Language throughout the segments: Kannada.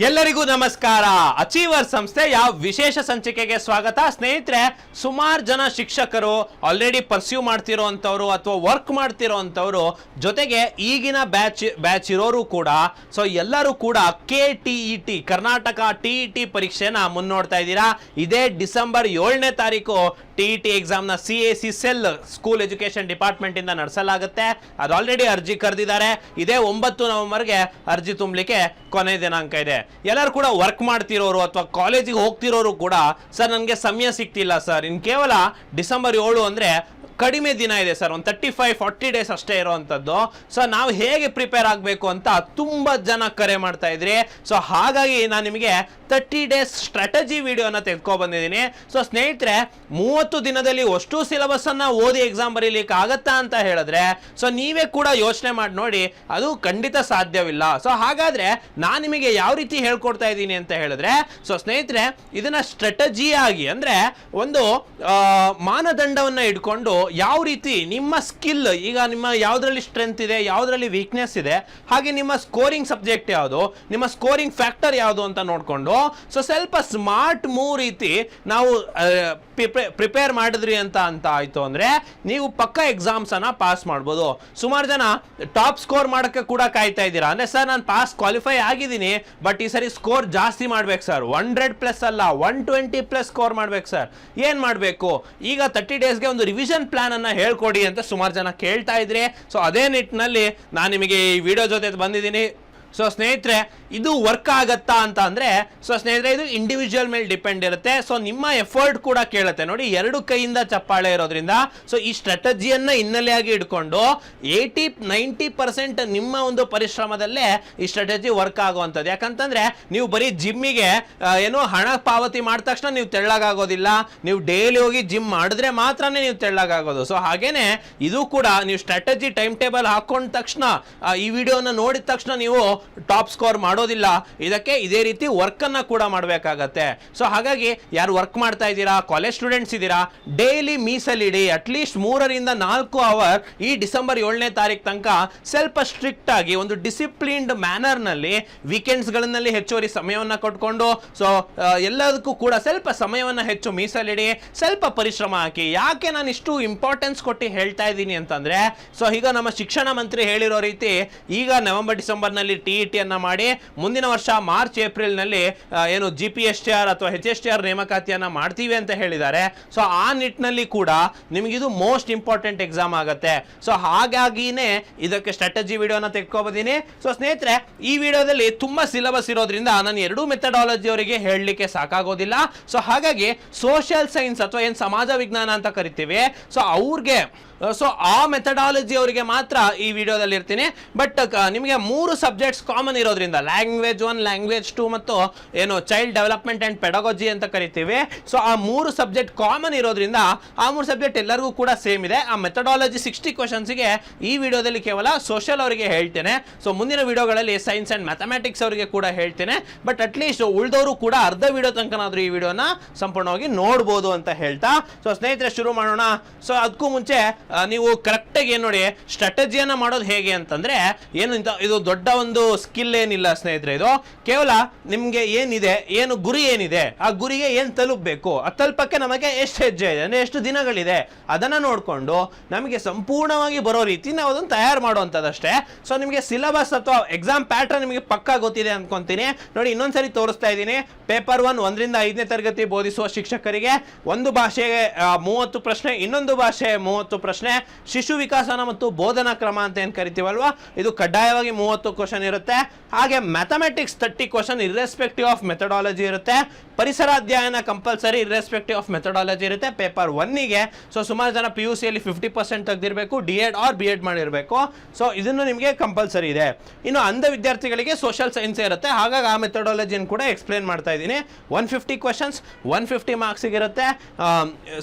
ಎಲ್ಲರಿಗೂ ನಮಸ್ಕಾರ. ಅಚೀವರ್ ಸಂಸ್ಥೆಯ ವಿಶೇಷ ಸಂಚಿಕೆಗೆ ಸ್ವಾಗತ. ಸ್ನೇಹಿತರೆ, ಸುಮಾರು ಜನ ಶಿಕ್ಷಕರು ಆಲ್ರೆಡಿ ಪರ್ಸ್ಯೂ ಮಾಡ್ತಿರೋ ಅಂಥವ್ರು ಅಥವಾ ವರ್ಕ್ ಮಾಡ್ತಿರೋ ಅಂಥವ್ರು ಜೊತೆಗೆ ಈಗಿನ ಬ್ಯಾಚ್ ಬ್ಯಾಚ್ ಇರೋರು ಕೂಡ ಸೊ ಎಲ್ಲರೂ ಕೂಡ K T E T Karnataka T E T ಪರೀಕ್ಷೆನ ಮುನ್ನೋಡ್ತಾ ಇದ್ದೀರಾ. ಇದೇ ಡಿಸೆಂಬರ್ ಏಳನೇ ತಾರೀಕು T E T ಎಕ್ಸಾಮ್ನ C A C cell school education department ಇಂದ ನಡೆಸಲಾಗುತ್ತೆ. ಅದು ಆಲ್ರೆಡಿ ಅರ್ಜಿ ಕರೆದಿದ್ದಾರೆ. ಇದೇ ಒಂಬತ್ತು ನವೆಂಬರ್ಗೆ ಅರ್ಜಿ ತುಂಬಲಿಕ್ಕೆ ಕೊನೆ ದಿನಾಂಕ ಇದೆ. ಎಲ್ಲರೂ ಕೂಡ ವರ್ಕ್ ಮಾಡ್ತಿರೋರು ಅಥವಾ ಕಾಲೇಜಿಗೆ ಹೋಗ್ತಿರೋರು ಕೂಡ ಸರ್ ನನಗೆ ಸಮಯ ಸಿಗ್ತಿಲ್ಲ ಸರ್ ಇನ್ ಕೇವಲ ಡಿಸೆಂಬರ್ ಏಳು ಅಂದ್ರೆ ಕಡಿಮೆ ದಿನ ಇದೆ ಸರ್, ಒಂದು ತರ್ಟಿ ಫೈವ್ ಫಾರ್ಟಿ ಡೇಸ್ ಅಷ್ಟೇ ಇರುವಂಥದ್ದು ಸೊ ನಾವು ಹೇಗೆ ಪ್ರಿಪೇರ್ ಆಗಬೇಕು ಅಂತ ತುಂಬ ಜನ ಕರೆ ಮಾಡ್ತಾ ಇದ್ರಿ. ಸೊ ಹಾಗಾಗಿ ನಾನು ನಿಮಗೆ ತರ್ಟಿ ಡೇಸ್ ಸ್ಟ್ರಾಟಜಿ ವಿಡಿಯೋನ ಬಂದಿದ್ದೀನಿ. ಸೊ ಸ್ನೇಹಿತರೆ, ಮೂವತ್ತು ದಿನದಲ್ಲಿ ಅಷ್ಟು ಸಿಲೆಬಸ್ ಅನ್ನ ಓದಿ ಎಕ್ಸಾಮ್ ಬರೀಲಿಕ್ಕೆ ಆಗತ್ತಾ ಅಂತ ಹೇಳಿದ್ರೆ ಸೊ ನೀವೇ ಕೂಡ ಯೋಚನೆ ಮಾಡಿ ನೋಡಿ, ಅದು ಖಂಡಿತ ಸಾಧ್ಯವಿಲ್ಲ. ಸೊ ಹಾಗಾದ್ರೆ ನಾನು ನಿಮಗೆ ಯಾವ ರೀತಿ ಹೇಳ್ಕೊಡ್ತಾ ಇದ್ದೀನಿ ಅಂತ ಹೇಳಿದ್ರೆ ಸೊ ಸ್ನೇಹಿತರೆ, ಇದನ್ನ ಸ್ಟ್ರಾಟಜಿ ಆಗಿ ಅಂದ್ರೆ ಒಂದು ಮಾನದಂಡವನ್ನ ಇಟ್ಕೊಂಡು ಯಾವ ರೀತಿ ನಿಮ್ಮ ಸ್ಕಿಲ್ ಈಗ ನಿಮ್ಮ ಯಾವುದರಲ್ಲಿ ಸ್ಟ್ರೆಂತ್ ಇದೆ, ಯಾವುದರಲ್ಲಿ ವೀಕ್ನೆಸ್ ಇದೆ, ಹಾಗೆ ನಿಮ್ಮ ಸ್ಕೋರಿಂಗ್ ಸಬ್ಜೆಕ್ಟ್ ಯಾವುದು, ನಿಮ್ಮ ಸ್ಕೋರಿಂಗ್ ಫ್ಯಾಕ್ಟರ್ ಯಾವುದು ಅಂತ ನೋಡಿಕೊಂಡು ಸೊ ಸ್ವಲ್ಪ ಸ್ಮಾರ್ಟ್ ಮೂವ್ ರೀತಿ ನಾವು ಪ್ರಿಪೇರ್ ಮಾಡಿದ್ರಿ ಅಂತ ಅಂತ ಆಯಿತು ಅಂದರೆ ನೀವು ಪಕ್ಕ ಎಕ್ಸಾಮ್ಸನ್ನು ಪಾಸ್ ಮಾಡ್ಬೋದು. ಸುಮಾರು ಜನ ಟಾಪ್ ಸ್ಕೋರ್ ಮಾಡೋಕ್ಕೆ ಕೂಡ ಕಾಯ್ತಾ ಇದ್ದೀರಾ. ಅಂದರೆ ಸರ್, ನಾನು ಪಾಸ್ ಕ್ವಾಲಿಫೈ ಆಗಿದ್ದೀನಿ ಬಟ್ ಈ ಸರಿ ಸ್ಕೋರ್ ಜಾಸ್ತಿ ಮಾಡ್ಬೇಕು ಸರ್ ಹಂಡ್ರೆಡ್ ಪ್ಲಸ್ ಅಲ್ಲ ಒನ್ ಟ್ವೆಂಟಿ ಪ್ಲಸ್ ಸ್ಕೋರ್ ಮಾಡ್ಬೇಕು ಸರ್ ಏನು ಮಾಡಬೇಕು? ಈಗ ತರ್ಟಿ ಡೇಸ್ಗೆ ಒಂದು ರಿವಿಷನ್ ಪ್ಲಾನ್ ಅನ್ನ ಹೇಳ್ಕೊಡಿ ಅಂತ ಸುಮಾರು ಜನ ಕೇಳ್ತಾ ಇದ್ರಿ. ಸೊ ಅದೇ ನಿಟ್ಟಿನಲ್ಲಿ ನಾನು ನಿಮಗೆ ಈ ವಿಡಿಯೋ ಜೊತೆ ಬಂದಿದ್ದೀನಿ. ಸೊ ಸ್ನೇಹಿತರೆ ಇದು ವರ್ಕ್ ಆಗತ್ತಾ ಅಂತ ಅಂದ್ರೆ, ಸೊ ಸ್ನೇಹಿತರೆ, ಇದು ಇಂಡಿವಿಜುವಲ್ ಮೇಲೆ ಡಿಪೆಂಡ್ ಇರುತ್ತೆ. ಸೊ ನಿಮ್ಮ ಎಫರ್ಟ್ ಕೂಡ ಕೇಳುತ್ತೆ. ನೋಡಿ, ಎರಡು ಕೈಯಿಂದ ಚಪ್ಪಾಳೆ ಇರೋದ್ರಿಂದ ಸೊ ಈ ಸ್ಟ್ರಾಟಜಿಯನ್ನ ಹಿನ್ನೆಲೆಯಾಗಿ ಇಟ್ಕೊಂಡು ಏಯ್ಟಿ ನೈಂಟಿ ಪರ್ಸೆಂಟ್ ನಿಮ್ಮ ಒಂದು ಪರಿಶ್ರಮದಲ್ಲೇ ಈ ಸ್ಟ್ರಾಟಜಿ ವರ್ಕ್ ಆಗುವಂಥದ್ದು. ಯಾಕಂತಂದ್ರೆ, ನೀವು ಬರೀ ಜಿಮ್ಮಿಗೆ ಏನು ಹಣ ಪಾವತಿ ಮಾಡಿದ ತಕ್ಷಣ ನೀವು ತೆಳ್ಳಗಾಗೋದಿಲ್ಲ. ನೀವು ಡೈಲಿ ಹೋಗಿ ಜಿಮ್ ಮಾಡಿದ್ರೆ ಮಾತ್ರನೇ ನೀವು ತೆಳ್ಳಗಾಗೋದು. ಸೊ ಹಾಗೇನೆ ಇದು ಕೂಡ ನೀವು ಸ್ಟ್ರಾಟಜಿ ಟೈಮ್ ಟೇಬಲ್ ಹಾಕೊಂಡ ತಕ್ಷಣ ಈ ವಿಡಿಯೋನ ನೋಡಿದ ತಕ್ಷಣ ನೀವು ಟಾಪ್ ಸ್ಕೋರ್ ಮಾಡೋದಿಲ್ಲ. ಇದಕ್ಕೆ ಇದೇ ರೀತಿ ವರ್ಕನ್ನು ಕೂಡ ಮಾಡಬೇಕಾಗತ್ತೆ. ಸೊ ಹಾಗಾಗಿ ಯಾರು ವರ್ಕ್ ಮಾಡ್ತಾ ಇದ್ದೀರಾ ಕಾಲೇಜ್ ಸ್ಟೂಡೆಂಟ್ಸ್ ಇದ್ದೀರಾ ಡೈಲಿ ಮೀಸಲಿಡಿ ಅಟ್ಲೀಸ್ಟ್ ಮೂರರಿಂದ ನಾಲ್ಕು ಅವರ್ ಈ ಡಿಸೆಂಬರ್ ಏಳನೇ ತಾರೀಕು ತನಕ ಸ್ವಲ್ಪ ಸ್ಟ್ರಿಕ್ಟ್ ಆಗಿ ಒಂದು ಡಿಸಿಪ್ಲಿನ್ಡ್ ಮ್ಯಾನರ್ನಲ್ಲಿ ವೀಕೆಂಡ್ಸ್ಗಳಲ್ಲಿ ಹೆಚ್ಚುವರಿ ಸಮಯವನ್ನು ಕೊಟ್ಕೊಂಡು ಸೊ ಎಲ್ಲದಕ್ಕೂ ಕೂಡ ಸ್ವಲ್ಪ ಸಮಯವನ್ನು ಹೆಚ್ಚು ಮೀಸಲಿಡಿ, ಸ್ವಲ್ಪ ಪರಿಶ್ರಮ ಹಾಕಿ. ಯಾಕೆ ನಾನು ಇಷ್ಟು ಇಂಪಾರ್ಟೆನ್ಸ್ ಕೊಟ್ಟು ಹೇಳ್ತಾ ಇದ್ದೀನಿ ಅಂತಂದ್ರೆ ಸೊ ಈಗ ನಮ್ಮ ಶಿಕ್ಷಣ ಮಂತ್ರಿ ಹೇಳಿರೋ ರೀತಿ ಈಗ ನವೆಂಬರ್, ಡಿಸೆಂಬರ್ನಲ್ಲಿ ಟಿ ಇ ಟಿಯನ್ನು ಮಾಡಿ ಮುಂದಿನ ವರ್ಷ ಮಾರ್ಚ್, ಏಪ್ರಿಲ್ನಲ್ಲಿ ಏನು G P S T R ಅಥವಾ ಹೆಚ್ ಎಸ್ ಟಿ ಆರ್ ನೇಮಕಾತಿಯನ್ನು ಮಾಡ್ತೀವಿ ಅಂತ ಹೇಳಿದ್ದಾರೆ. ಸೊ ಆ ನಿಟ್ಟಿನಲ್ಲಿ ಕೂಡ ನಿಮಗಿದು ಮೋಸ್ಟ್ ಇಂಪಾರ್ಟೆಂಟ್ ಎಕ್ಸಾಮ್ ಆಗುತ್ತೆ. ಸೊ ಹಾಗಾಗಿನೇ ಇದಕ್ಕೆ ಸ್ಟ್ರಾಟಜಿ ವಿಡಿಯೋನ ತೆಗೆದುಕೊಬೋದೀನಿ ಸೊ ಸ್ನೇಹಿತರೆ, ಈ ವಿಡಿಯೋದಲ್ಲಿ ತುಂಬ ಸಿಲೆಬಸ್ ಇರೋದ್ರಿಂದ ನಾನು ಎರಡೂ ಮೆಥಡಾಲಜಿ ಅವರಿಗೆ ಹೇಳಲಿಕ್ಕೆ ಸಾಕಾಗೋದಿಲ್ಲ. ಸೊ ಹಾಗಾಗಿ ಸೋಷಿಯಲ್ ಸೈನ್ಸ್ ಅಥವಾ ಏನು ಸಮಾಜ ವಿಜ್ಞಾನ ಅಂತ ಕರಿತೀವಿ. ಸೊ ಅವ್ರಿಗೆ ಸೊ ಆ ಮೆಥಡಾಲಜಿ ಅವರಿಗೆ ಮಾತ್ರ ಈ ವಿಡಿಯೋದಲ್ಲಿ ಇರ್ತೀನಿ ಬಟ್ ನಿಮಗೆ ಮೂರು ಸಬ್ಜೆಕ್ಟ್ಸ್ ಕಾಮನ್ ಇರೋದ್ರಿಂದ ಲ್ಯಾಂಗ್ವೇಜ್ ಒನ್ ಲ್ಯಾಂಗ್ವೇಜ್ ಟು ಮತ್ತು ಏನು ಚೈಲ್ಡ್ ಡೆವಲಪ್ಮೆಂಟ್ ಆ್ಯಂಡ್ ಪೆಡಗೋಜಿ ಅಂತ ಕರಿತೀವಿ. ಸೊ ಆ ಮೂರು ಸಬ್ಜೆಕ್ಟ್ ಕಾಮನ್ ಇರೋದ್ರಿಂದ ಆ ಮೂರು ಸಬ್ಜೆಕ್ಟ್ ಎಲ್ಲರಿಗೂ ಕೂಡ ಸೇಮ್ ಇದೆ. ಆ ಮೆಥಡಾಲಜಿ ಸಿಕ್ಸ್ಟಿ ಕ್ವಶನ್ಸ್ಗೆ ಈ ವಿಡಿಯೋದಲ್ಲಿ ಕೇವಲ ಸೋಷಿಯಲ್ ಅವರಿಗೆ ಹೇಳ್ತೇನೆ. ಸೊ ಮುಂದಿನ ವಿಡಿಯೋಗಳಲ್ಲಿ ಸೈನ್ಸ್ ಆ್ಯಂಡ್ ಮ್ಯಾಥಮೆಟಿಕ್ಸ್ ಅವರಿಗೆ ಕೂಡ ಹೇಳ್ತೇನೆ. ಬಟ್ ಅಟ್ಲೀಸ್ಟ್ ಉಳಿದವರು ಕೂಡ ಅರ್ಧ ವಿಡಿಯೋ ತನಕನಾದ್ರೂ ಈ ವಿಡಿಯೋನ ಸಂಪೂರ್ಣವಾಗಿ ನೋಡ್ಬೋದು ಅಂತ ಹೇಳ್ತಾ. ಸೊ ಸ್ನೇಹಿತರೆ, ಶುರು ಮಾಡೋಣ. ಸೊ ಅದಕ್ಕೂ ಮುಂಚೆ ನೀವು ಕರೆಕ್ಟಾಗಿ ಏನು ನೋಡಿ ಸ್ಟ್ರಾಟಜಿಯನ್ನ ಮಾಡೋದು ಹೇಗೆ ಅಂತಂದ್ರೆ, ಏನು ಇದು ದೊಡ್ಡ ಒಂದು ಸ್ಕಿಲ್ ಏನಿಲ್ಲ. ಸ್ನೇಹಿತರೆ, ಇದು ಕೇವಲ ನಿಮಗೆ ಏನಿದೆ, ಏನು ಗುರಿ ಏನಿದೆ, ಆ ಗುರಿಗೆ ಏನು ತಲುಪಬೇಕು, ಆ ತಲುಪಕ್ಕೆ ನಮಗೆ ಎಷ್ಟು ಹೆಜ್ಜೆ ಇದೆ, ಅಂದರೆ ಎಷ್ಟು ದಿನಗಳಿದೆ, ಅದನ್ನ ನೋಡಿಕೊಂಡು ನಮಗೆ ಸಂಪೂರ್ಣವಾಗಿ ಬರೋ ರೀತಿ ನಾವು ಅದನ್ನು ತಯಾರು ಮಾಡುವಂಥದ್ದಷ್ಟೇ. ಸೊ ನಿಮಗೆ ಸಿಲೆಬಸ್ ಅಥವಾ ಎಕ್ಸಾಮ್ ಪ್ಯಾಟ್ರನ್ ನಿಮಗೆ ಪಕ್ಕಾ ಗೊತ್ತಿದೆ ಅನ್ಕೊಂತೀನಿ. ನೋಡಿ, ಇನ್ನೊಂದ್ಸರಿ ತೋರಿಸ್ತಾ ಇದ್ದೀನಿ. ಪೇಪರ್ ಒನ್ ಒಂದರಿಂದ ಐದನೇ ತರಗತಿ ಬೋಧಿಸುವ ಶಿಕ್ಷಕರಿಗೆ ಒಂದು ಭಾಷೆಗೆ ಮೂವತ್ತು ಪ್ರಶ್ನೆ, ಇನ್ನೊಂದು ಭಾಷೆ ಮೂವತ್ತು ಪ್ರಶ್ನೆ, ಶಿಶು ವಿಕಾಸನ ಮತ್ತು ಬೋಧನಾ ಕ್ರಮ ಅಂತ ಏನು ಕರಿತೀವಲ್ವಾ? ಇದು ಕಡ್ಡಾಯವಾಗಿ ಮೂವತ್ತು ಕ್ವಶನ್ ಇರುತ್ತೆ. ಹಾಗೆ mathematics thirty question irrespective of methodology ಇರುತ್ತೆ. ಪರಿಸರ ಅಧ್ಯಯನ ಕಂಪಲ್ಸರಿ ಇರ್ರೆಸ್ಪೆಕ್ಟಿವ್ ಆಫ್ ಮೆಥಡಾಲಜಿ ಇರುತ್ತೆ. ಪೇಪರ್ ಒನ್ನಿಗೆ ಸೊ ಸುಮಾರು ಜನ ಪಿ ಯು ಸಿಯಲ್ಲಿ fifty percent ತೆಗೆದಿರಬೇಕು D Ed or B Ed ಮಾಡಿರಬೇಕು. ಸೊ ಇದನ್ನು ನಿಮಗೆ ಕಂಪಲ್ಸರಿ ಇದೆ. ಇನ್ನು ಅಂಧ ವಿದ್ಯಾರ್ಥಿಗಳಿಗೆ ಸೋಷಿಯಲ್ ಸೈನ್ಸ್ ಇರುತ್ತೆ. ಹಾಗಾಗಿ ಆ ಮೆಥಡಾಲಜಿಯನ್ನು ಕೂಡ ಎಕ್ಸ್ಪ್ಲೇನ್ ಮಾಡ್ತಾ ಇದ್ದೀನಿ. One fifty questions one fifty ಮಾರ್ಕ್ಸಿಗೆ ಇರುತ್ತೆ.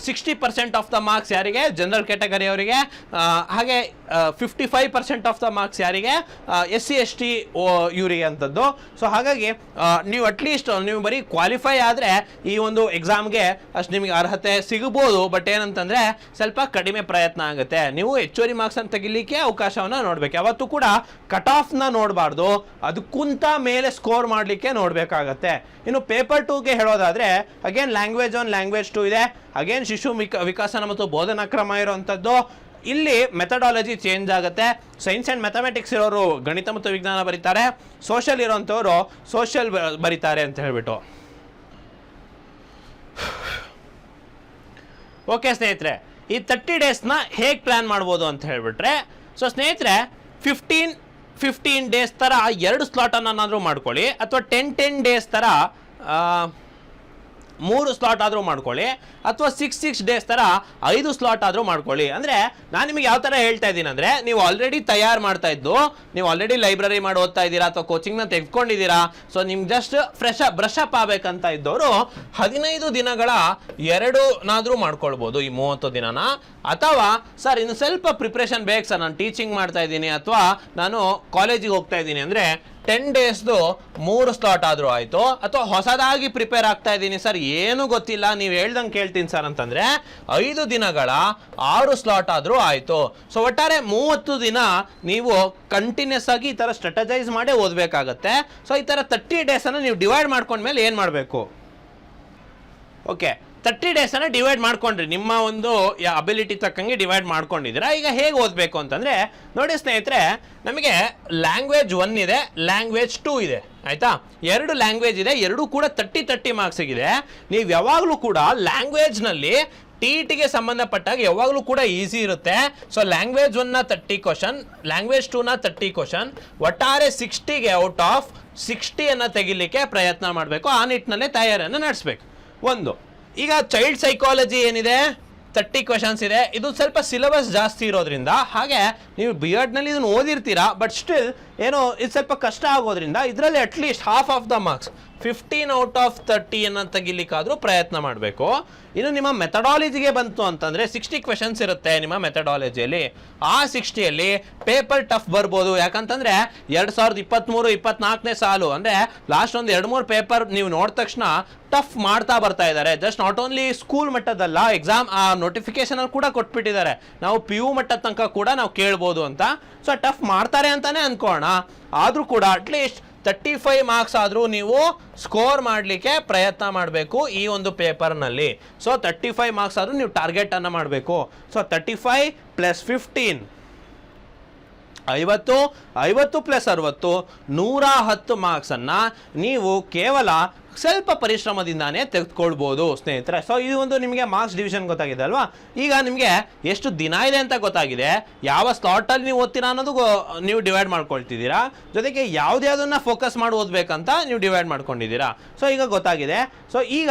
Sixty percent of the marks ಯಾರಿಗೆ? ಜನರಲ್ ಕ್ಯಾಟಗರಿ ಅವರಿಗೆ. ಹಾಗೆ fifty five percent of the marks ಯಾರಿಗೆ? ಎಸ್ ಸಿ ಎಸ್ ಟಿ ಇವರಿಗೆ ಅಂತ. ಇರೋಂಥದ್ದು ಸೊ ಹಾಗಾಗಿ ನೀವು ಅಟ್ಲೀಸ್ಟ್ ನೀವು ಬರೀ ಕ್ವಾಲಿಫೈ ಆದರೆ ಈ ಒಂದು ಎಕ್ಸಾಮ್ಗೆ ಅಷ್ಟು ನಿಮಗೆ ಅರ್ಹತೆ ಸಿಗ್ಬೋದು. ಬಟ್ ಏನಂತಂದರೆ, ಸ್ವಲ್ಪ ಕಡಿಮೆ ಪ್ರಯತ್ನ ಆಗುತ್ತೆ. ನೀವು ಹೆಚ್ಚುವರಿ ಮಾರ್ಕ್ಸನ್ನು ತೆಗಿಲಿಕ್ಕೆ ಅವಕಾಶವನ್ನು ನೋಡಬೇಕು. ಯಾವತ್ತೂ ಕೂಡ ಕಟ್ ಆಫ್ನ ನೋಡಬಾರ್ದು. ಅದಕ್ಕಿಂತ ಮೇಲೆ ಸ್ಕೋರ್ ಮಾಡಲಿಕ್ಕೆ ನೋಡಬೇಕಾಗತ್ತೆ. ಇನ್ನು ಪೇಪರ್ ಟೂಗೆ ಹೇಳೋದಾದರೆ again language one language two ಇದೆ. ಅಗೇನ್ ಶಿಶು ವಿಕ, ವಿಕಾಸನ ಮತ್ತು ಬೋಧನಾ ಕ್ರಮ ಇರುವಂಥದ್ದು ಇಲ್ಲಿ ಮೆಥಡಾಲಜಿ ಚೇಂಜ್ ಆಗುತ್ತೆ. ಸೈನ್ಸ್ ಆ್ಯಂಡ್ ಮ್ಯಾಥಮೆಟಿಕ್ಸ್ ಇರೋರು ಗಣಿತ ಮತ್ತು ವಿಜ್ಞಾನ ಬರೀತಾರೆ. ಸೋಷಲ್ ಇರೋಂಥವ್ರು ಸೋಷಲ್ ಬರೀತಾರೆ ಅಂತ ಹೇಳಿಬಿಟ್ಟು. ಓಕೆ ಸ್ನೇಹಿತರೆ, ಈ ತರ್ಟಿ ಡೇಸ್ನ ಹೇಗೆ ಪ್ಲ್ಯಾನ್ ಮಾಡ್ಬೋದು ಅಂತ ಹೇಳಿಬಿಟ್ರೆ ಸೊ ಸ್ನೇಹಿತರೆ ಫಿಫ್ಟೀನ್ ಫಿಫ್ಟೀನ್ ಡೇಸ್ ಥರ ಎರಡು ಸ್ಲಾಟನ್ನು ಏನಾದರೂ ಮಾಡ್ಕೊಳ್ಳಿ, ಅಥವಾ ಟೆನ್ ಟೆನ್ ಡೇಸ್ ಥರ ಮೂರು ಸ್ಲಾಟ್ ಆದರೂ ಮಾಡ್ಕೊಳ್ಳಿ, ಅಥವಾ ಸಿಕ್ಸ್ ಸಿಕ್ಸ್ ಡೇಸ್ ಥರ ಐದು ಸ್ಲಾಟ್ ಆದರೂ ಮಾಡ್ಕೊಳ್ಳಿ. ಅಂದರೆ ನಾನು ನಿಮಗೆ ಯಾವ ಥರ ಹೇಳ್ತಾ ಇದ್ದೀನಿ ಅಂದರೆ, ನೀವು ಆಲ್ರೆಡಿ ತಯಾರು ಮಾಡ್ತಾ ಇದ್ದು, ನೀವು ಆಲ್ರೆಡಿ ಲೈಬ್ರರಿ ಮಾಡಿ ಓದ್ತಾ ಇದ್ದೀರಾ, ಅಥವಾ ಕೋಚಿಂಗ್ನ ತೆಗೆದುಕೊಂಡಿದ್ದೀರಾ ಸೊ ನಿಮ್ಗೆ ಜಸ್ಟ್ ಫ್ರೆಶ್ ಬ್ರಷ್ ಅಪ್ ಆಗಬೇಕಂತ ಇದ್ದವರು ಹದಿನೈದು ದಿನಗಳ ಎರಡುನಾದರೂ ಮಾಡ್ಕೊಳ್ಬೋದು ಈ ಮೂವತ್ತು ದಿನನ. ಅಥವಾ, ಸರ್, ಇನ್ನು ಸ್ವಲ್ಪ ಪ್ರಿಪ್ರೇಷನ್ ಬೇಕು, ಸರ್, ನಾನು ಟೀಚಿಂಗ್ ಮಾಡ್ತಾ ಇದ್ದೀನಿ, ಅಥವಾ ನಾನು ಕಾಲೇಜಿಗೆ ಹೋಗ್ತಾ ಇದ್ದೀನಿ. ಅಂದರೆ ಟೆನ್ ಡೇಸ್ದು ಮೂರು ಸ್ಲಾಟ್ ಆದರೂ ಆಯಿತು. ಅಥವಾ ಹೊಸದಾಗಿ ಪ್ರಿಪೇರ್ ಆಗ್ತಾ ಇದ್ದೀನಿ ಸರ್, ಏನು ಗೊತ್ತಿಲ್ಲ. ನೀವು ಹೇಳ್ದಂಗೆ ಕೇಳ್ತೀನಿ ಸರ್ ಅಂತಂದರೆ, ಐದು ದಿನಗಳ ಆರು ಸ್ಲಾಟ್ ಆದರೂ ಆಯಿತು. ಸೊ ಒಟ್ಟಾರೆ ಮೂವತ್ತು ದಿನ ನೀವು ಕಂಟಿನ್ಯೂಸ್ ಆಗಿ ಈ ಥರ ಸ್ಟ್ರಾಟಜೈಸ್ ಮಾಡೇ ಓದಬೇಕಾಗತ್ತೆ. ಸೊ ಈ ಥರ ತರ್ಟಿ ಡೇಸನ್ನು ನೀವು ಡಿವೈಡ್ ಮಾಡ್ಕೊಂಡ್ಮೇಲೆ ಏನು ಮಾಡಬೇಕು? ಓಕೆ ತರ್ಟಿ ಡೇಸನ್ನು ಡಿವೈಡ್ ಮಾಡ್ಕೊಂಡ್ರಿ. ನಿಮ್ಮ ಒಂದು ಅಬಿಲಿಟಿ ತಕ್ಕಂಗೆ ಡಿವೈಡ್ ಮಾಡ್ಕೊಂಡಿದ್ದೀರಾ. ಈಗ ಹೇಗೆ ಓದಬೇಕು ಅಂತಂದರೆ, ನೋಡಿ ಸ್ನೇಹಿತರೆ, ನಮಗೆ ಲ್ಯಾಂಗ್ವೇಜ್ ಒನ್ ಇದೆ ಲ್ಯಾಂಗ್ವೇಜ್ ಟೂ ಇದೆ. ಆಯಿತಾ? ಎರಡು ಲ್ಯಾಂಗ್ವೇಜ್ ಇದೆ, ಎರಡೂ ಕೂಡ ತರ್ಟಿ ತರ್ಟಿ ಮಾರ್ಕ್ಸಿಗಿದೆ ನೀವು ಯಾವಾಗಲೂ ಕೂಡ ಲ್ಯಾಂಗ್ವೇಜ್ನಲ್ಲಿ ಟಿ ಟಿಗೆ ಸಂಬಂಧಪಟ್ಟಾಗ ಯಾವಾಗಲೂ ಕೂಡ ಈಸಿ ಇರುತ್ತೆ. ಸೊ ಲ್ಯಾಂಗ್ವೇಜ್ ಒನ್ನ ತರ್ಟಿ ಕ್ವಶನ್ ಲ್ಯಾಂಗ್ವೇಜ್ ಟೂನ ತರ್ಟಿ ಕ್ವಶನ್ ಒಟ್ಟಾರೆ ಸಿಕ್ಸ್ಟಿಗೆ ಔಟ್ ಆಫ್ ಸಿಕ್ಸ್ಟಿಯನ್ನು ತೆಗಿಲಿಕ್ಕೆ ಪ್ರಯತ್ನ ಮಾಡಬೇಕು. ಆ ನಿಟ್ಟಿನಲ್ಲೇ ತಯಾರಿಯನ್ನು ನಡೆಸಬೇಕು. ಒಂದು ಈಗ ಚೈಲ್ಡ್ ಸೈಕಾಲಜಿ ಏನಿದೆ? ತರ್ಟಿ ಕ್ವೆಶನ್ಸ್ ಇದೆ. ಇದು ಸ್ವಲ್ಪ ಸಿಲೆಬಸ್ ಜಾಸ್ತಿ ಇರೋದ್ರಿಂದ, ಹಾಗೆ ನೀವು ಬಿ ಎಡ್ನಲ್ಲಿ ಇದನ್ನು ಓದಿರ್ತೀರಾ ಬಟ್ ಸ್ಟಿಲ್ ಏನೋ ಇದು ಸ್ವಲ್ಪ ಕಷ್ಟ ಆಗೋದ್ರಿಂದ, ಇದರಲ್ಲಿ at least half of the marks fifteen out of ತರ್ಟಿಯನ್ನು ತೆಗಿಲಿಕ್ಕಾದರೂ ಪ್ರಯತ್ನ ಮಾಡಬೇಕು. ಇನ್ನು ನಿಮ್ಮ ಮೆಥಡಾಲಜಿಗೆ ಬಂತು ಅಂತಂದರೆ ಸಿಕ್ಸ್ಟಿ ಕ್ವೆಶನ್ಸ್ ಇರುತ್ತೆ ನಿಮ್ಮ ಮೆಥಡಾಲಜಿಯಲ್ಲಿ ಆ ಸಿಕ್ಸ್ಟಿಯಲ್ಲಿ ಪೇಪರ್ ಟಫ್ ಬರ್ಬೋದು. ಯಾಕಂತಂದರೆ ಎರಡು ಸಾವಿರದ ಇಪ್ಪತ್ತ್ಮೂರು ಇಪ್ಪತ್ನಾಲ್ಕನೇ ಸಾಲು ಅಂದರೆ ಲಾಸ್ಟ್ ಒಂದು ಎರಡು ಮೂರು ಪೇಪರ್ ನೀವು ನೋಡಿದ ತಕ್ಷಣ ಟಫ್ ಮಾಡ್ತಾ ಬರ್ತಾ ಇದ್ದಾರೆ ಜಸ್ಟ್ ನಾಟ್ ಓನ್ಲಿ ಸ್ಕೂಲ್ ಮಟ್ಟದಲ್ಲ ಎಕ್ಸಾಮ್ ಆ ನೋಟಿಫಿಕೇಶನಲ್ಲಿ ಕೂಡ ಕೊಟ್ಬಿಟ್ಟಿದ್ದಾರೆ. ನಾವು ಪಿ ಯು ಮಟ್ಟದ ತನಕ ಕೂಡ ನಾವು ಕೇಳ್ಬೋದು ಅಂತ. ಸೊ ಟಫ್ ಮಾಡ್ತಾರೆ ಅಂತಲೇ ಅಂದ್ಕೋಣ ಆದರೂ ಕೂಡ ಅಟ್ಲೀಸ್ಟ್ ತರ್ಟಿ ಫೈವ್ ಮಾರ್ಕ್ಸ್ ಆದರೂ ನೀವು ಸ್ಕೋರ್ ಮಾಡಲಿಕ್ಕೆ ಪ್ರಯತ್ನ ಮಾಡಬೇಕು ಈ ಒಂದು ಪೇಪರ್ನಲ್ಲಿ ಸೊ ತರ್ಟಿ ಫೈವ್ ಮಾರ್ಕ್ಸ್ ಆದರೂ ನೀವು ಟಾರ್ಗೆಟನ್ನು ಮಾಡಬೇಕು. So thirty five plus fifteen ಐವತ್ತು ಐವತ್ತು ಪ್ಲಸ್ ಅರವತ್ತು, ನೂರ ಹತ್ತು ಮಾರ್ಕ್ಸನ್ನು ನೀವು ಕೇವಲ ಸ್ವಲ್ಪ ಪರಿಶ್ರಮದಿಂದಾನೇ ತೆಗೆದುಕೊಳ್ಬೋದು, ಸ್ನೇಹಿತರೆ. ಸೊ ಇದು ಒಂದು ನಿಮಗೆ ಮಾರ್ಕ್ಸ್ ಡಿವಿಷನ್ ಗೊತ್ತಾಗಿದೆ ಅಲ್ವಾ? ಈಗ ನಿಮಗೆ ಎಷ್ಟು ದಿನ ಇದೆ ಅಂತ ಗೊತ್ತಾಗಿದೆ. ಯಾವ ಸ್ಲಾಟಲ್ಲಿ ನೀವು ಓದ್ತೀರಾ ಅನ್ನೋದು ನೀವು ಡಿವೈಡ್ ಮಾಡ್ಕೊಳ್ತಿದ್ದೀರಾ. ಜೊತೆಗೆ ಯಾವುದ್ಯಾವುದನ್ನು ಫೋಕಸ್ ಮಾಡಿ ಓದಬೇಕಂತ ನೀವು ಡಿವೈಡ್ ಮಾಡ್ಕೊಂಡಿದ್ದೀರಾ. ಸೊ ಈಗ ಗೊತ್ತಾಗಿದೆ. ಸೊ ಈಗ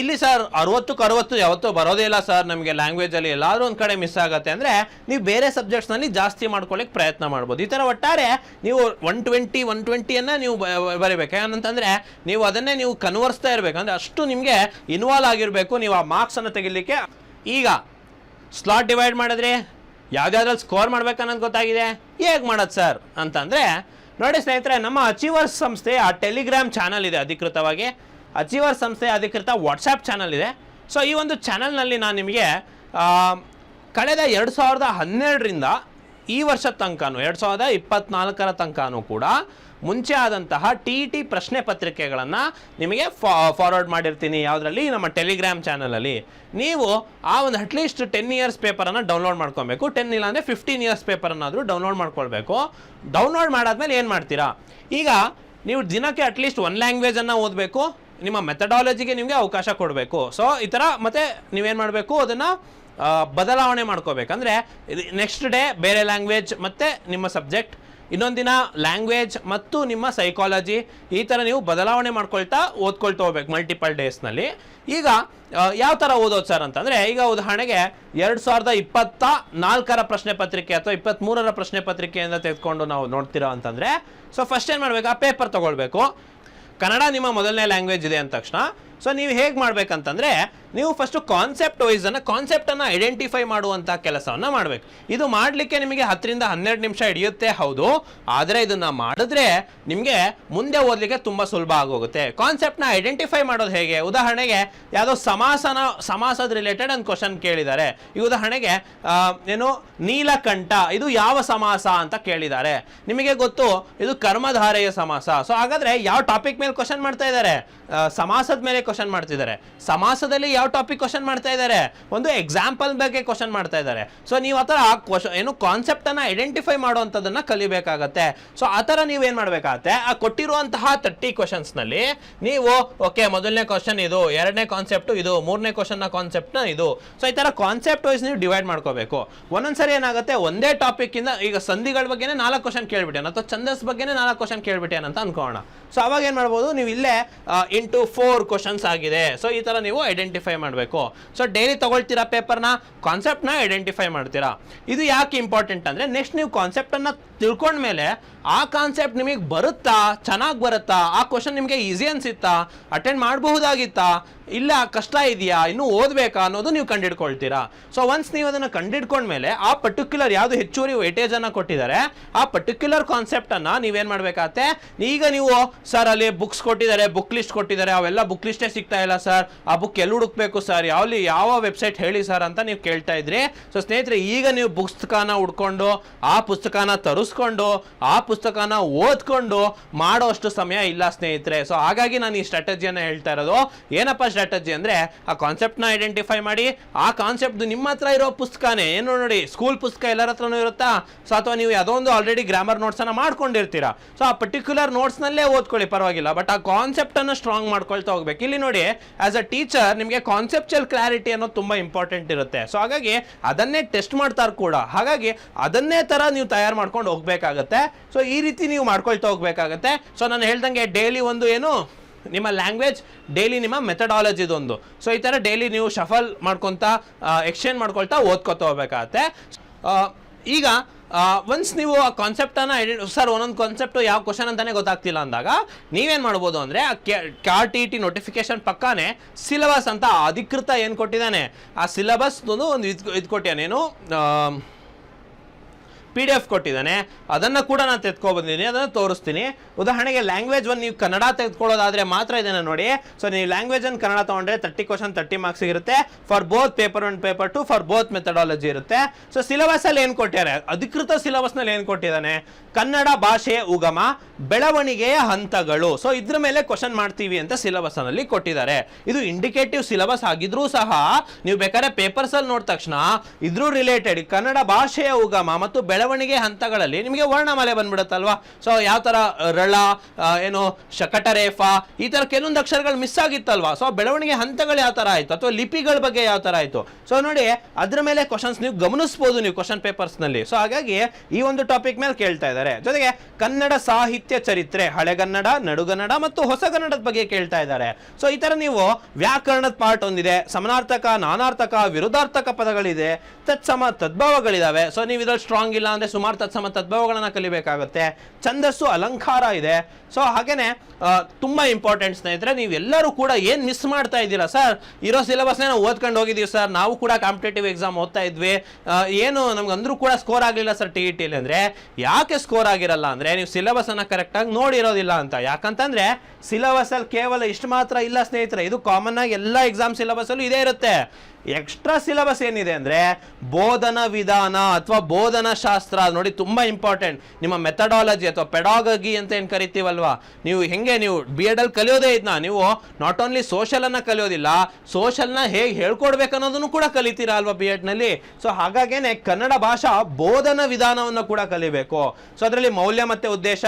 ಇಲ್ಲಿ ಸರ್, ಅರವತ್ತಕ್ಕೆ ಅರವತ್ತು, ಯಾವತ್ತೂ ಬರೋದೇ ಇಲ್ಲ ಸರ್ ನಮಗೆ ಲ್ಯಾಂಗ್ವೇಜಲ್ಲಿ ಎಲ್ಲಾದರೂ ಒಂದು ಕಡೆ ಮಿಸ್ ಆಗುತ್ತೆ ಅಂದರೆ ನೀವು ಬೇರೆ ಸಬ್ಜೆಕ್ಟ್ಸ್ನಲ್ಲಿ ಜಾಸ್ತಿ ಮಾಡ್ಕೊಳ್ಳಿಕ್ಕೆ ಪ್ರಯತ್ನ ಮಾಡ್ಬೋದು. ಈ ಥರ ಒಟ್ಟಾರೆ ನೀವು ಒನ್ ಟ್ವೆಂಟಿ ಒನ್ ಟ್ವೆಂಟಿಯನ್ನು ನೀವು ಬರೀಬೇಕು. ಏನಂತಂದರೆ ನೀವು ಅದನ್ನೇ ನೀವು ಕನ್ವರ್ಸ್ತಾ ಇರಬೇಕು. ಅಂದರೆ ಅಷ್ಟು ನಿಮಗೆ ಇನ್ವಾಲ್ವ್ ಆಗಿರಬೇಕು ನೀವು ಆ ಮಾರ್ಕ್ಸನ್ನು ತೆಗಿಲಿಕ್ಕೆ. ಈಗ ಸ್ಲಾಟ್ ಡಿವೈಡ್ ಮಾಡಿದ್ರೆ ಯಾವುದ್ಯಾವ್ದ್ರಲ್ಲಿ ಸ್ಕೋರ್ ಮಾಡ್ಬೇಕನ್ನೋದು ಗೊತ್ತಾಗಿದೆ. ಹೇಗೆ ಮಾಡೋದು ಸರ್ ಅಂತಂದರೆ ನೋಡಿ ಸ್ನೇಹಿತರೆ, ನಮ್ಮ ಅಚೀವರ್ಸ್ ಸಂಸ್ಥೆ ಆ ಟೆಲಿಗ್ರಾಮ್ ಚಾನಲ್ ಇದೆ ಅಧಿಕೃತವಾಗಿ. ಅಚೀವರ್ ಸಂಸ್ಥೆ ಅಧಿಕೃತ ವಾಟ್ಸಾಪ್ ಚಾನಲ್ ಇದೆ. ಸೊ ಈ ಒಂದು ಚಾನಲ್ನಲ್ಲಿ ನಾನು ನಿಮಗೆ ಕಳೆದ ಎರಡು ಸಾವಿರದ ಹನ್ನೆರಡರಿಂದ ಈ ವರ್ಷದ ತನಕನೂ, ಎರಡು ಸಾವಿರದ ಇಪ್ಪತ್ನಾಲ್ಕರ ತನಕನೂ ಕೂಡ ಮುಂಚೆ ಆದಂತಹ ಟಿ ಟಿ ಪ್ರಶ್ನೆ ಪತ್ರಿಕೆಗಳನ್ನು ನಿಮಗೆ ಫಾರ್ವರ್ಡ್ ಮಾಡಿರ್ತೀನಿ. ಯಾವುದರಲ್ಲಿ? ನಮ್ಮ ಟೆಲಿಗ್ರಾಮ್ ಚಾನಲಲ್ಲಿ ನೀವು ಆ ಒಂದು ಅಟ್ಲೀಸ್ಟ್ ಟೆನ್ ಇಯರ್ಸ್ ಪೇಪರನ್ನು ಡೌನ್ಲೋಡ್ ಮಾಡ್ಕೊಬೇಕು. ಟೆನ್ ಇಲ್ಲ ಅಂದರೆ ಫಿಫ್ಟೀನ್ ಇಯರ್ಸ್ ಪೇಪರನ್ನಾದರೂ ಡೌನ್ಲೋಡ್ ಮಾಡ್ಕೊಳ್ಬೇಕು. ಡೌನ್ಲೋಡ್ ಮಾಡಾದ್ಮೇಲೆ ಏನು ಮಾಡ್ತೀರಾ? ಈಗ ನೀವು ದಿನಕ್ಕೆ ಅಟ್ಲೀಸ್ಟ್ ಒನ್ ಲ್ಯಾಂಗ್ವೇಜನ್ನು ಓದಬೇಕು. ನಿಮ್ಮ ಮೆಥಡಾಲಜಿಗೆ ನಿಮಗೆ ಅವಕಾಶ ಕೊಡಬೇಕು. ಸೊ ಈ ಥರ ಮತ್ತೆ ನೀವೇನು ಮಾಡಬೇಕು? ಅದನ್ನು ಬದಲಾವಣೆ ಮಾಡ್ಕೋಬೇಕಂದ್ರೆ ನೆಕ್ಸ್ಟ್ ಡೇ ಬೇರೆ ಲ್ಯಾಂಗ್ವೇಜ್ ಮತ್ತು ನಿಮ್ಮ ಸಬ್ಜೆಕ್ಟ್ ಇನ್ನೊಂದು ದಿನ ಲ್ಯಾಂಗ್ವೇಜ್ ಮತ್ತು ನಿಮ್ಮ ಸೈಕಾಲಜಿ ಈ ಥರ ನೀವು ಬದಲಾವಣೆ ಮಾಡ್ಕೊಳ್ತಾ ಓದ್ಕೊಳ್ತಾ ಹೋಗ್ಬೇಕು ಮಲ್ಟಿಪಲ್ ಡೇಸ್ನಲ್ಲಿ ಈಗ ಯಾವ ಥರ ಓದೋದು ಸರ್ ಅಂತಂದರೆ, ಈಗ ಉದಾಹರಣೆಗೆ ಎರಡು ಸಾವಿರದ ಇಪ್ಪತ್ತ ನಾಲ್ಕರ ಪ್ರಶ್ನೆ ಪತ್ರಿಕೆ ಅಥವಾ ಇಪ್ಪತ್ತ್ಮೂರರ ಪ್ರಶ್ನೆ ಪತ್ರಿಕೆಯಿಂದ ತೆಗೆದುಕೊಂಡು ನಾವು ನೋಡ್ತೀರಾ ಅಂತಂದರೆ ಸೊ ಫಸ್ಟ್ ಏನು ಮಾಡಬೇಕು? ಆ ಪೇಪರ್ ತೊಗೊಳ್ಬೇಕು. ಕನ್ನಡ ನಿಮ್ಮ ಮೊದಲನೇ ಲ್ಯಾಂಗ್ವೇಜ್ ಇದೆ ಅಂದ ತಕ್ಷಣ. ಸೊ ನೀವು ಹೇಗೆ ಮಾಡ್ಬೇಕಂತಂದರೆ ನೀವು ಫಸ್ಟ್ ಕಾನ್ಸೆಪ್ಟ್ ವೈಸ್ ಅನ್ನ ಕಾನ್ಸೆಪ್ಟ್ ಅನ್ನ ಐಡೆಂಟಿಫೈ ಮಾಡುವಂತ ಕೆಲಸವನ್ನ ಮಾಡಬೇಕು. ಇದು ಮಾಡ್ಲಿಕ್ಕೆ ನಿಮಗೆ ಹತ್ತರಿಂದ ಹನ್ನೆರಡು ನಿಮಿಷ ಹಿಡಿಯುತ್ತೆ, ಹೌದು. ಆದ್ರೆ ಇದನ್ನ ಮಾಡಿದ್ರೆ ನಿಮಗೆ ಮುಂದೆ ಓದ್ಲಿಕ್ಕೆ ತುಂಬಾ ಸುಲಭ ಆಗೋಗುತ್ತೆ. ಕಾನ್ಸೆಪ್ಟ್ನ ಐಡೆಂಟಿಫೈ ಮಾಡೋದು ಹೇಗೆ? ಉದಾಹರಣೆಗೆ, ಯಾವುದೋ ಸಮಾಸನ, ಸಮಾಸದ ರಿಲೇಟೆಡ್ ಒಂದು ಕ್ವಶನ್ ಕೇಳಿದ್ದಾರೆ. ಈ ಉದಾಹರಣೆಗೆ ಏನು, ನೀಲಕಂಠ, ಇದು ಯಾವ ಸಮಾಸ ಅಂತ ಕೇಳಿದ್ದಾರೆ. ನಿಮಗೆ ಗೊತ್ತು, ಇದು ಕರ್ಮಧಾರೆಯ ಸಮಾಸ. ಸೊ ಹಾಗಾದ್ರೆ ಯಾವ ಟಾಪಿಕ್ ಮೇಲೆ ಕ್ವಶನ್ ಮಾಡ್ತಾ ಇದ್ದಾರೆ? ಸಮಾಸದ ಮೇಲೆ ಕ್ವಶನ್ ಮಾಡ್ತಿದ್ದಾರೆ. ಸಮಾಸದಲ್ಲಿ ಯಾವ ಟಾಪಿಕ್ ಕ್ವಶನ್ ಮಾಡ್ತಾ ಇದ್ದಾರೆ? ಒಂದು ಎಕ್ಸಾಂಪಲ್ ಬಗ್ಗೆ ಕ್ವಶನ್ ಮಾಡ್ತಾ ಇದ್ದಾರೆ. ಸೊ ನೀವು ಆ ಥರ ಕ್ವಶನ್ ಏನು ಕಾನ್ಸೆಪ್ಟ್ ಅನ್ನ ಐಡೆಂಟಿಫೈ ಮಾಡುವಂಥದ್ದನ್ನು ಕಲಿಬೇಕಾಗತ್ತೆ. ಸೊ ಆ ಥರ ನೀವೇನು ಮಾಡಬೇಕಾಗತ್ತೆ? ಆ ಕೊಟ್ಟಿರುವಂತಹ ತರ್ಟಿ ಕ್ವಶನ್ಸ್ನಲ್ಲಿ ನೀವು ಓಕೆ ಮೊದಲನೇ ಕ್ವಶನ್ ಇದು, ಎರಡನೇ ಕಾನ್ಸೆಪ್ಟ್ ಇದು, ಮೂರನೇ ಕ್ವಶನ್ನ ಕಾನ್ಸೆಪ್ಟ್ನ ಇದು. ಸೊ ಈ ತರ ಕಾನ್ಸೆಪ್ಟ್ ವೈಸ್ ನೀವು ಡಿವೈಡ್ ಮಾಡ್ಕೋಬೇಕು. ಒಂದೊಂದ್ಸರಿ ಏನಾಗುತ್ತೆ? ಒಂದೇ ಟಾಪಿಕ್ ಇಂದ, ಈಗ ಸಂಧಿಗಳ ಬಗ್ಗೆನೇ ನಾಲ್ಕು ಕ್ವಶನ್ ಕೇಳಿಬಿಟ್ಟೇನೆ ಅಥವಾ ಛಂದಸ್ ಬಗ್ಗೆನೇ ನಾಲ್ಕು ಕ್ವಶನ್ ಕೇಳಿಬಿಟ್ಟೇನೆ ಅಂತ ಅನ್ಕೋಣ. ಸೊ ಅವಾಗ ಏನ್ ಮಾಡ್ಬೋದು? ನೀವು ಇಲ್ಲೇ ಇಂಟು ಫೋರ್ ಕ್ವಶನ್ಸ್ ಆಗಿದೆ. ಸೊ ಈ ತರ ನೀವು ಐಡೆಂಟಿಫೈ ಮಾಡಬೇಕು. ಸೊ ಡೈಲಿ ತಗೊಳ್ತೀರಾ ಪೇಪರ್ನ ಕಾನ್ಸೆಪ್ಟ್ನ ಐಡೆಂಟಿಫೈ ಮಾಡ್ತೀರಾ. ಇದು ಯಾಕೆ ಇಂಪಾರ್ಟೆಂಟ್ ಅಂದ್ರೆ ನೆಕ್ಸ್ಟ್ ನೀವು ಕಾನ್ಸೆಪ್ಟ್ ಅನ್ನ ತಿಳ್ಕೊಂಡ್ಮೇಲೆ ಆ ಕಾನ್ಸೆಪ್ಟ್ ನಿಮಗೆ ಬರುತ್ತಾ? ಚೆನ್ನಾಗಿ ಬರುತ್ತಾ? ಆ ಕ್ವಶನ್ ನಿಮಗೆ ಈಸಿ ಅನ್ಸಿತ್ತಾ? ಅಟೆಂಡ್ ಮಾಡಬಹುದಾಗಿತ್ತಾ? ಇಲ್ಲ ಕಷ್ಟ ಇದೆಯಾ? ಇನ್ನೂ ಓದಬೇಕಾ ಅನ್ನೋದು ನೀವು ಕಂಡಿಡ್ಕೊಳ್ತೀರಾ? ಸೊ ಒನ್ಸ್ ನೀವು ಅದನ್ನು ಕಂಡಿಡ್ಕೊಂಡ್ಮೇಲೆ ಆ ಪರ್ಟಿಕ್ಯುಲರ್ ಯಾವುದು ಹೆಚ್ಚುವರಿ ವೇಟೇಜ್ ಅನ್ನು ಕೊಟ್ಟಿದ್ದಾರೆ ಆ ಪರ್ಟಿಕ್ಯುಲರ್ ಕಾನ್ಸೆಪ್ಟ್ ನೀವೇನು ಮಾಡಬೇಕಾಗತ್ತೆ ಈಗ ನೀವು, ಸರ್, ಅಲ್ಲಿ ಬುಕ್ಸ್ ಕೊಟ್ಟಿದ್ದಾರೆ ಬುಕ್ ಲಿಸ್ಟ್ ಕೊಟ್ಟಿದ್ದಾರೆ ಅವೆಲ್ಲ ಬುಕ್ ಲಿಸ್ಟೇ ಸಿಗ್ತಾ ಇಲ್ಲ ಸರ್ ಆ ಬುಕ್ ಎಲ್ಲಿ ಹುಡುಕ್ಬೇಕು ಸರ್ ಯಾವ್ಲಿ, ಯಾವ ವೆಬ್ಸೈಟ್ ಹೇಳಿ ಸರ್ ಅಂತ ನೀವು ಕೇಳ್ತಾ ಇದ್ರಿ. ಸೊ ಸ್ನೇಹಿತರೆ, ಈಗ ನೀವು ಪುಸ್ತಕನ ಹುಡ್ಕೊಂಡು, ಆ ಪುಸ್ತಕನ ತರಿಸ್ಕೊಂಡು, ಆ ಪುಸ್ತಕನ ಓದ್ಕೊಂಡು ಮಾಡೋಷ್ಟು ಸಮಯ ಇಲ್ಲ, ಸ್ನೇಹಿತರೆ. ಸೊ ಹಾಗಾಗಿ ನಾನು ಈ ಸ್ಟ್ರಾಟಜಿಯನ್ನು ಹೇಳ್ತಾ ಇರೋದು. ಏನಪ್ಪ ಸ್ಟ್ರಾಟಜಿ ಅಂದ್ರೆ, ಆ ಕಾನ್ಸೆಪ್ಟ್ನ ಐಡೆಂಟಿಫೈ ಮಾಡಿ. ಆ ಕಾನ್ಸೆಪ್ಟ್ ನಿಮ್ಮ ಹತ್ರ ಇರೋ ಪುಸ್ತಕನೇ. ಏನು ನೋಡಿ ಸ್ಕೂಲ್ ಪುಸ್ತಕ ಎಲ್ಲರ ಹತ್ರನೂ ಇರುತ್ತಾ? ಸೊ ಅಥವಾ ನೀವು ಯಾವುದೋ ಒಂದು ಆಲ್ರೆಡಿ ಗ್ರಾಮರ್ ನೋಟ್ಸ್ ಅನ್ನ ಮಾಡ್ಕೊಂಡಿರ್ತೀರಾ? ಸೊ ಆ ಪರ್ಟಿಕ್ಯುಲರ್ ನೋಟ್ಸ್ ನಲ್ಲೇ ಓದ್ಕೊಳ್ಳಿ, ಪರವಾಗಿಲ್ಲ. ಬಟ್ ಆ ಕಾನ್ಸೆಪ್ಟನ್ನು ಸ್ಟ್ರಾಂಗ್ ಮಾಡ್ಕೊಳ್ತಾ ಹೋಗ್ಬೇಕು. ಇಲ್ಲಿ ನೋಡಿ ಆಸ್ ಅ ಟೀಚರ್ ನಿಮಗೆ ಕಾನ್ಸೆಪ್ಚುಯಲ್ ಕ್ಲಾರಿಟಿ ಅನ್ನೋದು ತುಂಬಾ ಇಂಪಾರ್ಟೆಂಟ್ ಇರುತ್ತೆ. ಸೊ ಹಾಗಾಗಿ ಅದನ್ನೇ ಟೆಸ್ಟ್ ಮಾಡ್ತಾರೆ ಕೂಡ. ಹಾಗಾಗಿ ಅದನ್ನೇ ತರ ನೀವು ತಯಾರು ಮಾಡ್ಕೊಂಡು ಹೋಗ್ಬೇಕಾಗತ್ತೆ. ಸೊ ಈ ರೀತಿ ನೀವು ಮಾಡ್ಕೊಳ್ತಾ ಹೋಗ್ಬೇಕಾಗತ್ತೆ. ಸೊ ನಾನು ಹೇಳ್ದಂಗೆ ಡೈಲಿ ಒಂದು ಏನು ನಿಮ್ಮ ಲ್ಯಾಂಗ್ವೇಜ್ ಡೈಲಿ ನಿಮ್ಮ ಮೆಥಡಾಲಜಿದೊಂದು ಸೊ ಈ ಥರ ಡೈಲಿ ನೀವು ಶಫಲ್ ಮಾಡ್ಕೊತಾ ಎಕ್ಸ್ಚೇಂಜ್ ಮಾಡ್ಕೊಳ್ತಾ ಓದ್ಕೊತಾ ಹೋಗ್ಬೇಕಾಗತ್ತೆ. ಈಗ ಒನ್ಸ್ ನೀವು ಆ ಕಾನ್ಸೆಪ್ಟನ್ನು ಸರ್ ಒಂದೊಂದು ಕಾನ್ಸೆಪ್ಟು ಯಾವ ಕ್ವಶನ್ ಅಂತಾನೆ ಗೊತ್ತಾಗ್ತಿಲ್ಲ ಅಂದಾಗ ನೀವೇನು ಮಾಡ್ಬೋದು ಅಂದರೆ ಆ ಕ್ಯಾರ್ ಟಿ ಟಿ ನೋಟಿಫಿಕೇಶನ್ ಪಕ್ಕಾನೆ ಸಿಲೆಬಸ್ ಅಂತ ಅಧಿಕೃತ ಏನು ಕೊಟ್ಟಿದ್ದಾನೆ? ಆ ಸಿಲೆಬಸ್ ಒಂದು ಇದು ಇದು ಕೊಟ್ಟಿದ್ದಾನೆ ಏನು ಆ, ಪಿ ಡಿ ಎಫ್ ಕೊಟ್ಟಿದ್ದಾನೆ. ಅದನ್ನು ಕೂಡ ನಾನು ತೆಗೆದುಕೊಬಂದಿದ್ದೀನಿ ಅದನ್ನು ತೋರಿಸ್ತೀನಿ. ಉದಾಹರಣೆಗೆ ಲ್ಯಾಂಗ್ವೇಜ್ ಒಂದು ನೀವು ಕನ್ನಡ ತೆಗೆದುಕೊಳ್ಳೋದಾದರೆ ಮಾತ್ರ ಇದನ್ನು ನೋಡಿ. ಸೊ ನೀವು ಲ್ಯಾಂಗ್ವೇಜ್ ಅನ್ನು ಕನ್ನಡ ತೊಗೊಂಡ್ರೆ ತರ್ಟಿ ಕ್ವಶನ್ ತರ್ಟಿ ಮಾರ್ಕ್ಸ್ ಇರುತ್ತೆ. For both paper one paper two for both methodology ಇರುತ್ತೆ. ಸೊ ಸಿಲೆಬಸ್ಸಲ್ಲಿ ಏನು ಕೊಟ್ಟಿದ್ದಾರೆ? ಅಧಿಕೃತ ಸಿಲೆಬಸ್ನಲ್ಲಿ ಏನು ಕೊಟ್ಟಿದ್ದಾನೆ? ಕನ್ನಡ ಭಾಷೆಯ ಉಗಮ, ಬೆಳವಣಿಗೆಯ ಹಂತಗಳು. ಸೊ ಇದ್ರ ಮೇಲೆ ಕ್ವಶನ್ ಮಾಡ್ತೀವಿ ಅಂತ ಸಿಲೆಬಸ್ನಲ್ಲಿ ಕೊಟ್ಟಿದ್ದಾರೆ. ಇದು ಇಂಡಿಕೇಟಿವ್ ಸಿಲೆಬಸ್ ಆಗಿದ್ರೂ ಸಹ, ನೀವು ಬೇಕಾದ್ರೆ ಪೇಪರ್ಸ್ ಅಲ್ಲಿ ನೋಡಿದ ತಕ್ಷಣ. ಇದ್ರೂ ರಿಲೇಟೆಡ್ ಕನ್ನಡ ಭಾಷೆಯ ಉಗಮ ಮತ್ತು ಬೆಳವಣಿಗೆ ಹಂತಗಳಲ್ಲಿ ನಿಮಗೆ ವರ್ಣಮಾಲೆ ಬಂದ್ಬಿಡುತ್ತಲ್ವಾ? ಸೊ ಯಾವ ತರ ರಳ ಏನು ಶಕಟರೇಫ ಈ ತರ ಕೆಲವೊಂದು ಅಕ್ಷರಗಳು ಮಿಸ್ ಆಗಿತ್ತಲ್ವಾ? ಸೊ ಬೆಳವಣಿಗೆ ಹಂತಗಳು ಯಾವ ತರ ಆಯ್ತು? ಅಥವಾ ಲಿಪಿಗಳ ಬಗ್ಗೆ ಯಾವ ತರ ಆಯಿತು? ಸೊ ನೋಡಿ, ಅದ್ರ ಮೇಲೆ ಕ್ವಶನ್ಸ್ ನೀವು ಗಮನಿಸಬಹುದು ನೀವು ಕ್ವಶನ್ ಪೇಪರ್ಸ್ನಲ್ಲಿ. ಸೊ ಹಾಗಾಗಿ ಈ ಒಂದು ಟಾಪಿಕ್ ಮೇಲೆ ಕೇಳ್ತಾ ಇದ್ದಾರೆ. ಜೊತೆಗೆ ಕನ್ನಡ ಸಾಹಿತ್ಯ ಚರಿತ್ರೆ ಹಳೆಗನ್ನಡ ನಡುಗನ್ನಡ ಮತ್ತು ಹೊಸಗನ್ನಡದ ಬಗ್ಗೆ ಕೇಳ್ತಾ ಇದ್ದಾರೆ. ಸೊ ಈ ತರ ನೀವು ವ್ಯಾಕರಣದ ಪಾರ್ಟ್ ಒಂದಿದೆ, ಸಮನಾರ್ಥಕ, ನಾನಾರ್ಥಕ, ವಿರುದ್ಧಾರ್ಥಕ ಪದಗಳಿದೆ, ತತ್ಸಮ, ತದ್ಭಾವಗಳಿದಾವೆ. ಸೊ ನೀವು ಇದ್ರಲ್ಲಿ ಸ್ಟ್ರಾಂಗ್ ಇಲ್ಲ ಅಂದ್ರೆ ಸುಮಾರು ತತ್ಸಮ ತದ್ಭವಗಳನ್ನು ಕಲಿಬೇಕಾಗುತ್ತೆ. ಛಂದಸ್ಸು, ಅಲಂಕಾರ ಇದೆ. ಸೊ ಹಾಗೇನೆ ತುಂಬ ಇಂಪಾರ್ಟೆಂಟ್ ಸ್ನೇಹಿತರೆ, ನೀವೆಲ್ಲರೂ ಕೂಡ ಏನು ಮಿಸ್ ಮಾಡ್ತಾ ಇದ್ದೀರಾ? ಸರ್ ಇರೋ ಸಿಲೆಬಸ್ನೇ ನಾವು ಓದ್ಕೊಂಡು ಹೋಗಿದ್ದೀವಿ ಸರ್ ನಾವು ಕೂಡ ಕಾಂಪಿಟೇಟಿವ್ ಎಕ್ಸಾಮ್ ಓದ್ತಾ ಇದ್ವಿ. ಏನು ನಮ್ಗೆ ಅಂದ್ರೂ ಕೂಡ ಸ್ಕೋರ್ ಆಗಲಿಲ್ಲ ಸರ್ ಟಿ ಇ ಟಿಲಿ ಅಂದ್ರೆ. ಯಾಕೆ ಸ್ಕೋರ್ ಆಗಿರಲ್ಲ ಅಂದ್ರೆ, ನೀವು ಸಿಲೆಬಸ್ ಕರೆಕ್ಟಾಗಿ ನೋಡಿರೋದಿಲ್ಲ ಅಂತ. ಯಾಕಂತಂದರೆ ಸಿಲೆಬಸ್ ಅಲ್ಲಿ ಕೇವಲ ಇಷ್ಟು ಮಾತ್ರ ಇಲ್ಲ ಸ್ನೇಹಿತರೆ. ಇದು ಕಾಮನ್ ಆಗಿ ಎಲ್ಲ ಎಕ್ಸಾಮ್ ಸಿಲೆಬಸ್ ಅಲ್ಲೂ ಇದೇ ಇರುತ್ತೆ. ಎಕ್ಸ್ಟ್ರಾ ಸಿಲೆಬಸ್ ಏನಿದೆ ಅಂದರೆ ಬೋಧನ ವಿಧಾನ ಅಥವಾ ಬೋಧನ ಶಾಸ್ತ್ರ ನೋಡಿ ತುಂಬ ಇಂಪಾರ್ಟೆಂಟ್ ನಿಮ್ಮ ಮೆಥಡಾಲಜಿ ಅಥವಾ ಪೆಡಾಗಗಿ ಅಂತ ಏನು ಕರಿತೀವಲ್ವಾ? ನೀವು ಹೆಂಗೆ ನೀವು ಬಿ ಎಡಲ್ಲಿ ಕಲಿಯೋದೇ ಇದನ್ನ ನೀವು ನಾಟ್ ಓನ್ಲಿ ಸೋಷಲನ್ನು ಕಲಿಯೋದಿಲ್ಲ ಸೋಷಲ್ನ ಹೇಗೆ ಹೇಳ್ಕೊಡ್ಬೇಕು ಅನ್ನೋದನ್ನು ಕೂಡ ಕಲಿತೀರಾ ಅಲ್ವಾ ಬಿ ಎಡ್ನಲ್ಲಿ ಸೊ ಹಾಗಾಗೇನೆ ಕನ್ನಡ ಭಾಷಾ ಬೋಧನ ವಿಧಾನವನ್ನು ಕೂಡ ಕಲಿಬೇಕು. ಸೊ ಅದರಲ್ಲಿ ಮೌಲ್ಯ ಮತ್ತು ಉದ್ದೇಶ,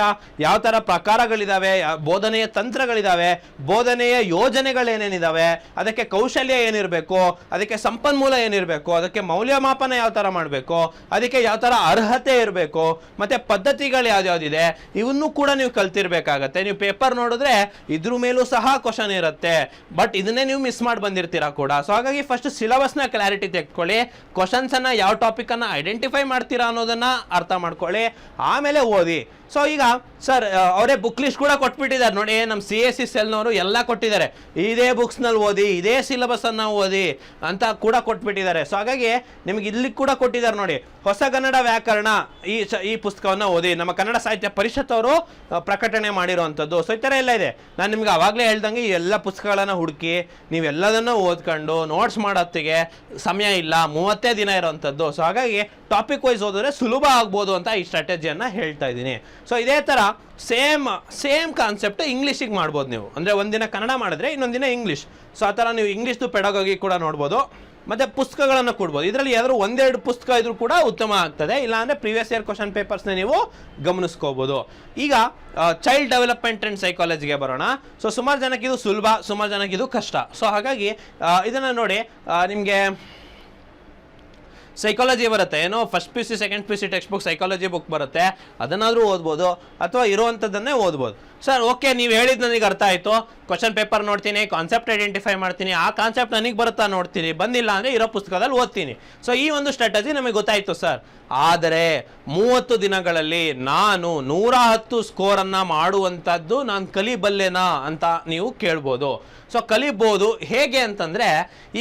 ಯಾವ ಥರ ಪ್ರಕಾರಗಳಿದ್ದಾವೆ ಬೋಧನೆಯ ತಂತ್ರಗಳಿದ್ದಾವೆ ಬೋಧನೆಯ ಯೋಜನೆಗಳೇನೇನಿದ್ದಾವೆ ಅದಕ್ಕೆ ಕೌಶಲ್ಯ ಏನಿರಬೇಕು, ಅದಕ್ಕೆ ಅದಕ್ಕೆ ಸಂಪನ್ಮೂಲ ಏನಿರಬೇಕು? ಅದಕ್ಕೆ ಮೌಲ್ಯಮಾಪನ ಯಾವ ಥರ ಮಾಡಬೇಕು? ಅದಕ್ಕೆ ಯಾವ ಥರ ಅರ್ಹತೆ ಇರಬೇಕು? ಮತ್ತು ಪದ್ಧತಿಗಳು ಯಾವ್ದ್ಯಾವ್ದಿದೆ? ಇವನ್ನೂ ಕೂಡ ನೀವು ಕಲ್ತಿರ್ಬೇಕಾಗತ್ತೆ. ನೀವು ಪೇಪರ್ ನೋಡಿದ್ರೆ ಇದ್ರ ಮೇಲೂ ಸಹ ಕ್ವಶನ್ ಇರುತ್ತೆ. ಬಟ್ ಇದನ್ನೇ ನೀವು ಮಿಸ್ ಮಾಡಿ ಬಂದಿರ್ತೀರಾ ಕೂಡ. ಸೊ ಹಾಗಾಗಿ ಫಸ್ಟ್ ಸಿಲಬಸ್ನ ಕ್ಲಾರಿಟಿ ತೆಕ್ಕೊಳ್ಳಿ ಕ್ವಶನ್ಸನ್ನು ಯಾವ ಟಾಪಿಕನ್ನು ಐಡೆಂಟಿಫೈ ಮಾಡ್ತೀರಾ ಅನ್ನೋದನ್ನು ಅರ್ಥ ಮಾಡ್ಕೊಳ್ಳಿ. ಆಮೇಲೆ ಓದಿ. ಸೊ ಈಗ ಸರ್ ಅವರೇ ಬುಕ್ ಲಿಸ್ಟ್ ಕೂಡ ಕೊಟ್ಬಿಟ್ಟಿದ್ದಾರೆ. ನೋಡಿ ನಮ್ಮ ಸಿ ಎಸ್ ಸಿ ಸೆಲ್ನವರು ಎಲ್ಲ ಕೊಟ್ಟಿದ್ದಾರೆ. ಇದೇ ಬುಕ್ಸ್ನಲ್ಲಿ ಓದಿ, ಇದೇ ಸಿಲೆಬಸನ್ನು ಓದಿ ಅಂತ ಕೂಡ ಕೊಟ್ಬಿಟ್ಟಿದ್ದಾರೆ. ಸೊ ಹಾಗಾಗಿ ನಿಮ್ಗೆ ಇಲ್ಲಿ ಕೂಡ ಕೊಟ್ಟಿದ್ದಾರೆ ನೋಡಿ. ಹೊಸ ಕನ್ನಡ ವ್ಯಾಕರಣ ಈ ಈ ಪುಸ್ತಕವನ್ನು ಓದಿ. ನಮ್ಮ ಕನ್ನಡ ಸಾಹಿತ್ಯ ಪರಿಷತ್ ಅವರು ಪ್ರಕಟಣೆ ಮಾಡಿರುವಂಥದ್ದು. ಸೊ ಈ ಥರ ಎಲ್ಲ ಇದೆ. ನಾನು ನಿಮ್ಗೆ ಆವಾಗಲೇ ಹೇಳ್ದಂಗೆ ಈ ಎಲ್ಲ ಪುಸ್ತಕಗಳನ್ನು ಹುಡುಕಿ, ನೀವೆಲ್ಲದನ್ನು ಓದ್ಕೊಂಡು ನೋಟ್ಸ್ ಮಾಡೋತ್ತಿಗೆ ಸಮಯ ಇಲ್ಲ, ಮೂವತ್ತೇ ದಿನ ಇರೋವಂಥದ್ದು. ಸೊ ಹಾಗಾಗಿ ಟಾಪಿಕ್ ವೈಸ್ ಓದಿದ್ರೆ ಸುಲಭ ಆಗ್ಬೋದು ಅಂತ ಈ ಸ್ಟ್ರಾಟಜಿಯನ್ನು ಹೇಳ್ತಾ ಇದ್ದೀನಿ. ಸೊ ಇದೇ ಥರ ಸೇಮ್ ಸೇಮ್ ಕಾನ್ಸೆಪ್ಟ್ ಇಂಗ್ಲೀಷಿಗೆ ಮಾಡ್ಬೋದು ನೀವು. ಅಂದರೆ ಒಂದಿನ ಕನ್ನಡ ಮಾಡಿದ್ರೆ ಇನ್ನೊಂದಿನ ಇಂಗ್ಲೀಷ್ ಸೊ ಆ ಥರ ನೀವು ಇಂಗ್ಲೀಷ್ದು ಪೆಡಗೋಗಿ ಕೂಡ ನೋಡ್ಬೋದು. ಮತ್ತು ಪುಸ್ತಕಗಳನ್ನು ಕೊಡ್ಬೋದು. ಇದರಲ್ಲಿ ಯಾವ್ದಾದ್ರು ಒಂದೆರಡು ಪುಸ್ತಕ ಇದ್ರೂ ಕೂಡ ಉತ್ತಮ ಆಗ್ತದೆ. ಇಲ್ಲಾಂದರೆ ಪ್ರೀವಿಯಸ್ ಇಯರ್ ಕ್ವಶನ್ ಪೇಪರ್ಸ್ನ ನೀವು ಗಮನಿಸ್ಕೋಬೋದು. ಈಗ ಚೈಲ್ಡ್ ಡೆವಲಪ್ಮೆಂಟ್ ಆ್ಯಂಡ್ ಸೈಕಾಲಜಿಗೆ ಬರೋಣ. ಸೊ ಸುಮಾರು ಜನಕ್ಕೆ ಇದು ಸುಲಭ, ಸುಮಾರು ಜನಕ್ಕೆ ಇದು ಕಷ್ಟ. ಸೊ ಹಾಗಾಗಿ ಇದನ್ನು ನೋಡಿ ನಿಮಗೆ ಸೈಕಾಲಜಿ ಬರುತ್ತೆ. ಏನೋ first P C second P C text book psychology book ಬರುತ್ತೆ. ಅದನ್ನಾದರೂ ಓದ್ಬೋದು, ಅಥವಾ ಇರುವಂಥದ್ದನ್ನೇ ಓದ್ಬೋದು. ಸರ್ ಓಕೆ ನೀವು ಹೇಳಿದ್ ನನಗೆ ಅರ್ಥ ಆಯಿತು. ಕ್ವಶನ್ ಪೇಪರ್ ನೋಡ್ತೀನಿ ಕಾನ್ಸೆಪ್ಟ್ ಐಡೆಂಟಿಫೈ ಮಾಡ್ತೀನಿ. ಆ ಕಾನ್ಸೆಪ್ಟ್ ನನಗೆ ಬರುತ್ತಾ ನೋಡ್ತೀನಿ. ಬಂದಿಲ್ಲ ಅಂದರೆ ಇರೋ ಪುಸ್ತಕದಲ್ಲಿ ಓದ್ತೀನಿ. ಸೊ ಈ ಒಂದು ಸ್ಟ್ರಾಟಜಿ ನಮಗೆ ಗೊತ್ತಾಯಿತು ಸರ್ ಆದರೆ, ಮೂವತ್ತು ದಿನಗಳಲ್ಲಿ ನಾನು ನೂರ ಹತ್ತು ಸ್ಕೋರನ್ನು ಮಾಡುವಂಥದ್ದು ನಾನು ಕಲಿಬಲ್ಲೆನಾ ಅಂತ ನೀವು ಕೇಳ್ಬೋದು. ಸೊ ಕಲಿಬೋದು ಹೇಗೆ ಅಂತಂದರೆ,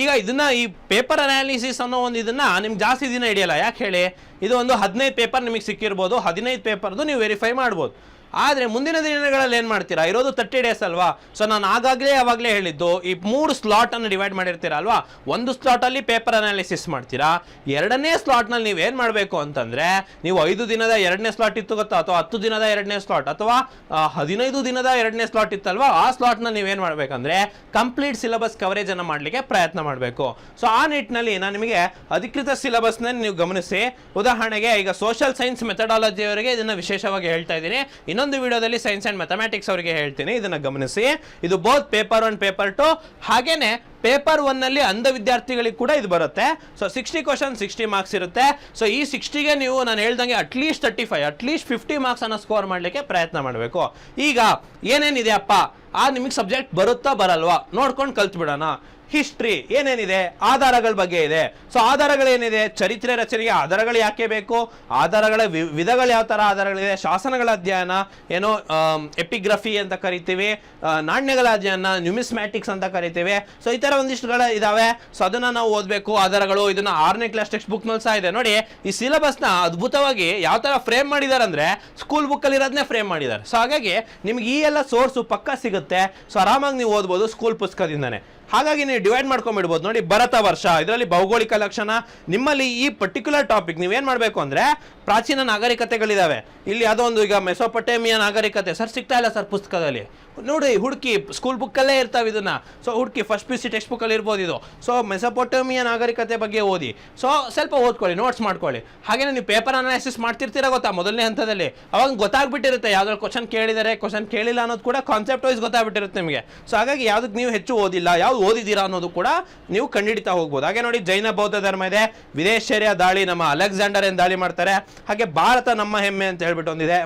ಈಗ ಇದನ್ನ ಈ ಪೇಪರ್ ಅನಾಲಿಸಿಸ್ ಅನ್ನೋ ಒಂದು ಇದನ್ನು ನಿಮ್ಗೆ ಜಾಸ್ತಿ ದಿನ ಹಿಡಿಯಲ್ಲ. ಯಾಕೆ ಹೇಳಿ? ಇದು ಒಂದು ಹದಿನೈದು ಪೇಪರ್ ನಿಮಗೆ ಸಿಕ್ಕಿರ್ಬೋದು. ಹದಿನೈದು ಪೇಪರ್ದು ನೀವು ವೆರಿಫೈ ಮಾಡ್ಬೋದು. ಆದರೆ ಮುಂದಿನ ದಿನಗಳಲ್ಲಿ ಏನು ಮಾಡ್ತೀರಾ? ಇರೋದು ತರ್ಟಿ ಡೇಸ್ ಅಲ್ವಾ? ಸೊ ನಾನು ಆಗಾಗಲೇ ಯಾವಾಗಲೇ ಹೇಳಿದ್ದು, ಈ ಮೂರು ಸ್ಲಾಟನ್ನು ಡಿವೈಡ್ ಮಾಡಿರ್ತೀರಾ ಅಲ್ವಾ? ಒಂದು ಸ್ಲಾಟಲ್ಲಿ ಪೇಪರ್ ಅನಾಲಿಸಿಸ್ ಮಾಡ್ತೀರಾ? ಎರಡನೇ ಸ್ಲಾಟ್ನಲ್ಲಿ ನೀವು ಏನು ಮಾಡಬೇಕು ಅಂತಂದರೆ, ನೀವು ಐದು ದಿನದ ಎರಡನೇ ಸ್ಲಾಟ್ ಇತ್ತು ಗೊತ್ತಾ? ಅಥವಾ ಹತ್ತು ದಿನದ ಎರಡನೇ ಸ್ಲಾಟ್ ಅಥವಾ ಹದಿನೈದು ದಿನದ ಎರಡನೇ ಸ್ಲಾಟ್ ಇತ್ತಲ್ವಾ? ಆ ಸ್ಲಾಟ್ನ ನೀವೇನು ಮಾಡಬೇಕಂದ್ರೆ ಕಂಪ್ಲೀಟ್ ಸಿಲೆಬಸ್ ಕವರೇಜನ್ನು ಮಾಡಲಿಕ್ಕೆ ಪ್ರಯತ್ನ ಮಾಡಬೇಕು. ಸೊ ಆ ನಿಟ್ಟಿನಲ್ಲಿ ನಾನು ನಿಮಗೆ ಅಧಿಕೃತ ಸಿಲೆಬಸ್ನ ನೀವು ಗಮನಿಸಿ. ಉದಾಹರಣೆಗೆ, ಈಗ ಸೋಷಿಯಲ್ ಸೈನ್ಸ್ ಮೆಥಡಾಲಜಿ ಅವರಿಗೆ ಇದನ್ನು ವಿಶೇಷವಾಗಿ ಹೇಳ್ತಾ ಇದ್ದೀನಿ. ಇನ್ನೊಂದು ವಿಡಿಯೋದಲ್ಲಿ ಸೈನ್ಸ್ ಆ್ಯಂಡ್ ಮ್ಯಾಥಮೆಟಿಕ್ಸ್ ಅವರಿಗೆ ಹೇಳ್ತೀನಿ, ಇದನ್ನು ಗಮನಿಸಿ. ಇದು both paper one paper two ಹಾಗೇನೆ ಪೇಪರ್ ಒನ್ನಲ್ಲಿ ಅಂಧ ವಿದ್ಯಾರ್ಥಿಗಳಿಗೆ ಕೂಡ ಇದು ಬರುತ್ತೆ. So sixty question sixty marks ಇರುತ್ತೆ. ಸೊ ಈ ಸಿಕ್ಸ್ಟಿಗೆ ನೀವು ನಾನು ಹೇಳ್ದಂಗೆ at least thirty five at least fifty ಮಾರ್ಕ್ಸನ್ನು score ಮಾಡಲಿಕ್ಕೆ ಪ್ರಯತ್ನ ಮಾಡಬೇಕು. ಈಗ ಏನೇನಿದೆಯಪ್ಪ ಆ ನಿಮಗೆ ಸಬ್ಜೆಕ್ಟ್ ಬರುತ್ತಾ ಬರಲ್ವಾ? ನೋಡ್ಕೊಂಡು ಕಲ್ತ್ಬಿಡೋಣ. ಹಿಸ್ಟ್ರಿ ಏನೇನಿದೆ? ಆಧಾರಗಳ ಬಗ್ಗೆ ಇದೆ. ಸೊ ಆಧಾರಗಳೇನಿದೆ? ಚರಿತ್ರೆ ರಚನೆಗೆ ಆಧಾರಗಳು ಯಾಕೆ ಬೇಕು? ಆಧಾರಗಳ ವಿಧಗಳು ಯಾವ ಥರ ಆಧಾರಗಳಿದೆ? ಶಾಸನಗಳ ಅಧ್ಯಯನ, ಏನೋ ಎಪಿಗ್ರಫಿ ಅಂತ ಕರಿತೀವಿ ನಾಣ್ಯಗಳ ಅಧ್ಯಯನ ನ್ಯೂಮಿಸ್ಮ್ಯಾಟಿಕ್ಸ್ ಅಂತ ಕರಿತೀವಿ. ಸೊ ಈ ಥರ ಒಂದಿಷ್ಟುಗಳ ಇದಾವೆ. ಸೊ ಅದನ್ನು ನಾವು ಓದಬೇಕು. ಆಧಾರಗಳು, ಇದನ್ನ ಆರನೇ ಕ್ಲಾಸ್ ಟೆಕ್ಸ್ಟ್ ಬುಕ್ನಲ್ಲಿ ಸಹ ಇದೆ. ನೋಡಿ, ಈ ಸಿಲೆಬಸ್ನ ಅದ್ಭುತವಾಗಿ ಯಾವ ಥರ ಫ್ರೇಮ್ ಮಾಡಿದ್ದಾರೆ ಅಂದರೆ ಸ್ಕೂಲ್ ಬುಕ್ಕಲ್ಲಿ ಇರೋದನ್ನೇ ಫ್ರೇಮ್ ಮಾಡಿದ್ದಾರೆ ಸೊ ಹಾಗಾಗಿ ನಿಮ್ಗೆ ಈ ಎಲ್ಲ ಸೋರ್ಸು ಪಕ್ಕ ಸಿಗುತ್ತೆ. ಸೊ ಆರಾಮಾಗಿ ನೀವು ಓದ್ಬೋದು ಸ್ಕೂಲ್ ಪುಸ್ತಕದಿಂದನೇ. ಹಾಗಾಗಿ ನೀವು ಡಿವೈಡ್ ಮಾಡ್ಕೊಂಡ್ಬಿಡ್ಬೋದು ನೋಡಿ, ಭರತ ವರ್ಷ, ಇದರಲ್ಲಿ ಭೌಗೋಳಿಕ ಲಕ್ಷಣ, ನಿಮ್ಮಲ್ಲಿ ಈ ಪರ್ಟಿಕ್ಯುಲರ್ ಟಾಪಿಕ್ ನೀವೇನು ಮಾಡಬೇಕು ಅಂದರೆ, ಪ್ರಾಚೀನ ನಾಗರಿಕತೆಗಳಿದಾವೆ. ಇಲ್ಲಿ ಒಂದು ಈಗ ಮೆಸೋಪಟೇಮಿಯ ನಾಗರಿಕತೆ ಸರ್ ಸಿಗ್ತಾ ಇಲ್ಲ ಸರ್ ಪುಸ್ತಕದಲ್ಲಿ. ನೋಡಿ, ಹುಡುಕಿ ಸ್ಕೂಲ್ ಬುಕ್ಕಲ್ಲೇ ಇರ್ತಾವೆ ಇದನ್ನ. ಸೊ ಹುಡುಕಿ ಫಸ್ಟ್ ಪಿ ಸಿ ಟೆಕ್ಸ್ಟ್ ಬುಕ್ಕಲ್ಲಿ ಇರ್ಬೋದು ಇದು. ಸೊ ಮೆಸೊಪೊಟೇಮಿಯಾ ನಾಗರಿಕತೆ ಬಗ್ಗೆ ಓದಿ. ಸೊ ಸ್ವಲ್ಪ ಓದ್ಕೊಳ್ಳಿ ನೋಟ್ಸ್ ಮಾಡ್ಕೊಳ್ಳಿ. ಹಾಗೆ ನೀವು ಪೇಪರ್ ಅನಾಲಿಸಿಸ್ ಮಾಡ್ತಿರ್ತೀರ ಗೊತ್ತಾ ಮೊದಲನೇ ಹಂತದಲ್ಲಿ? ಅವಾಗ ಗೊತ್ತಾಗ್ಬಿಟ್ಟಿರುತ್ತೆ ಯಾವ್ದಾದ್ರು ಕ್ವಶನ್ ಕೇಳಿದರೆ ಕ್ವಶನ್ ಕೇಳಿಲ್ಲ ಅನ್ನೋದು ಕೂಡ ಕಾನ್ಸೆಪ್ಟ್ ವೈಸ್ ಗೊತ್ತಾಗ್ಬಿಟ್ಟಿರುತ್ತೆ ನಿಮಗೆ. ಸೊ ಹಾಗಾಗಿ ಯಾವ್ದಕ್ಕೆ ನೀವು ಹೆಚ್ಚು ಓದಿಲ್ಲ, ಯಾವ್ದು ಓದಿದ್ದೀರಾ ಅನ್ನೋದು ಕೂಡ ನೀವು ಕಂಡಿಡಿತಾ ಹೋಗ್ಬೋದು. ಹಾಗೆ ನೋಡಿ, ಜೈನ ಬೌದ್ಧ ಧರ್ಮ ಇದೆ. ವಿದೇಶಿಯರ ದಾಳಿ ನಮ್ಮ ಅಲೆಕ್ಸಾಂಡರ್ ಏನು ದಾಳಿ ಮಾಡ್ತಾರೆ? ಹಾಗೆ ಭಾರತ ನಮ್ಮ ಹೆಮ್ಮೆ ಅಂತ ಹೇಳ್ಬಿಟ್ಟು ಒಂದಿದೆ.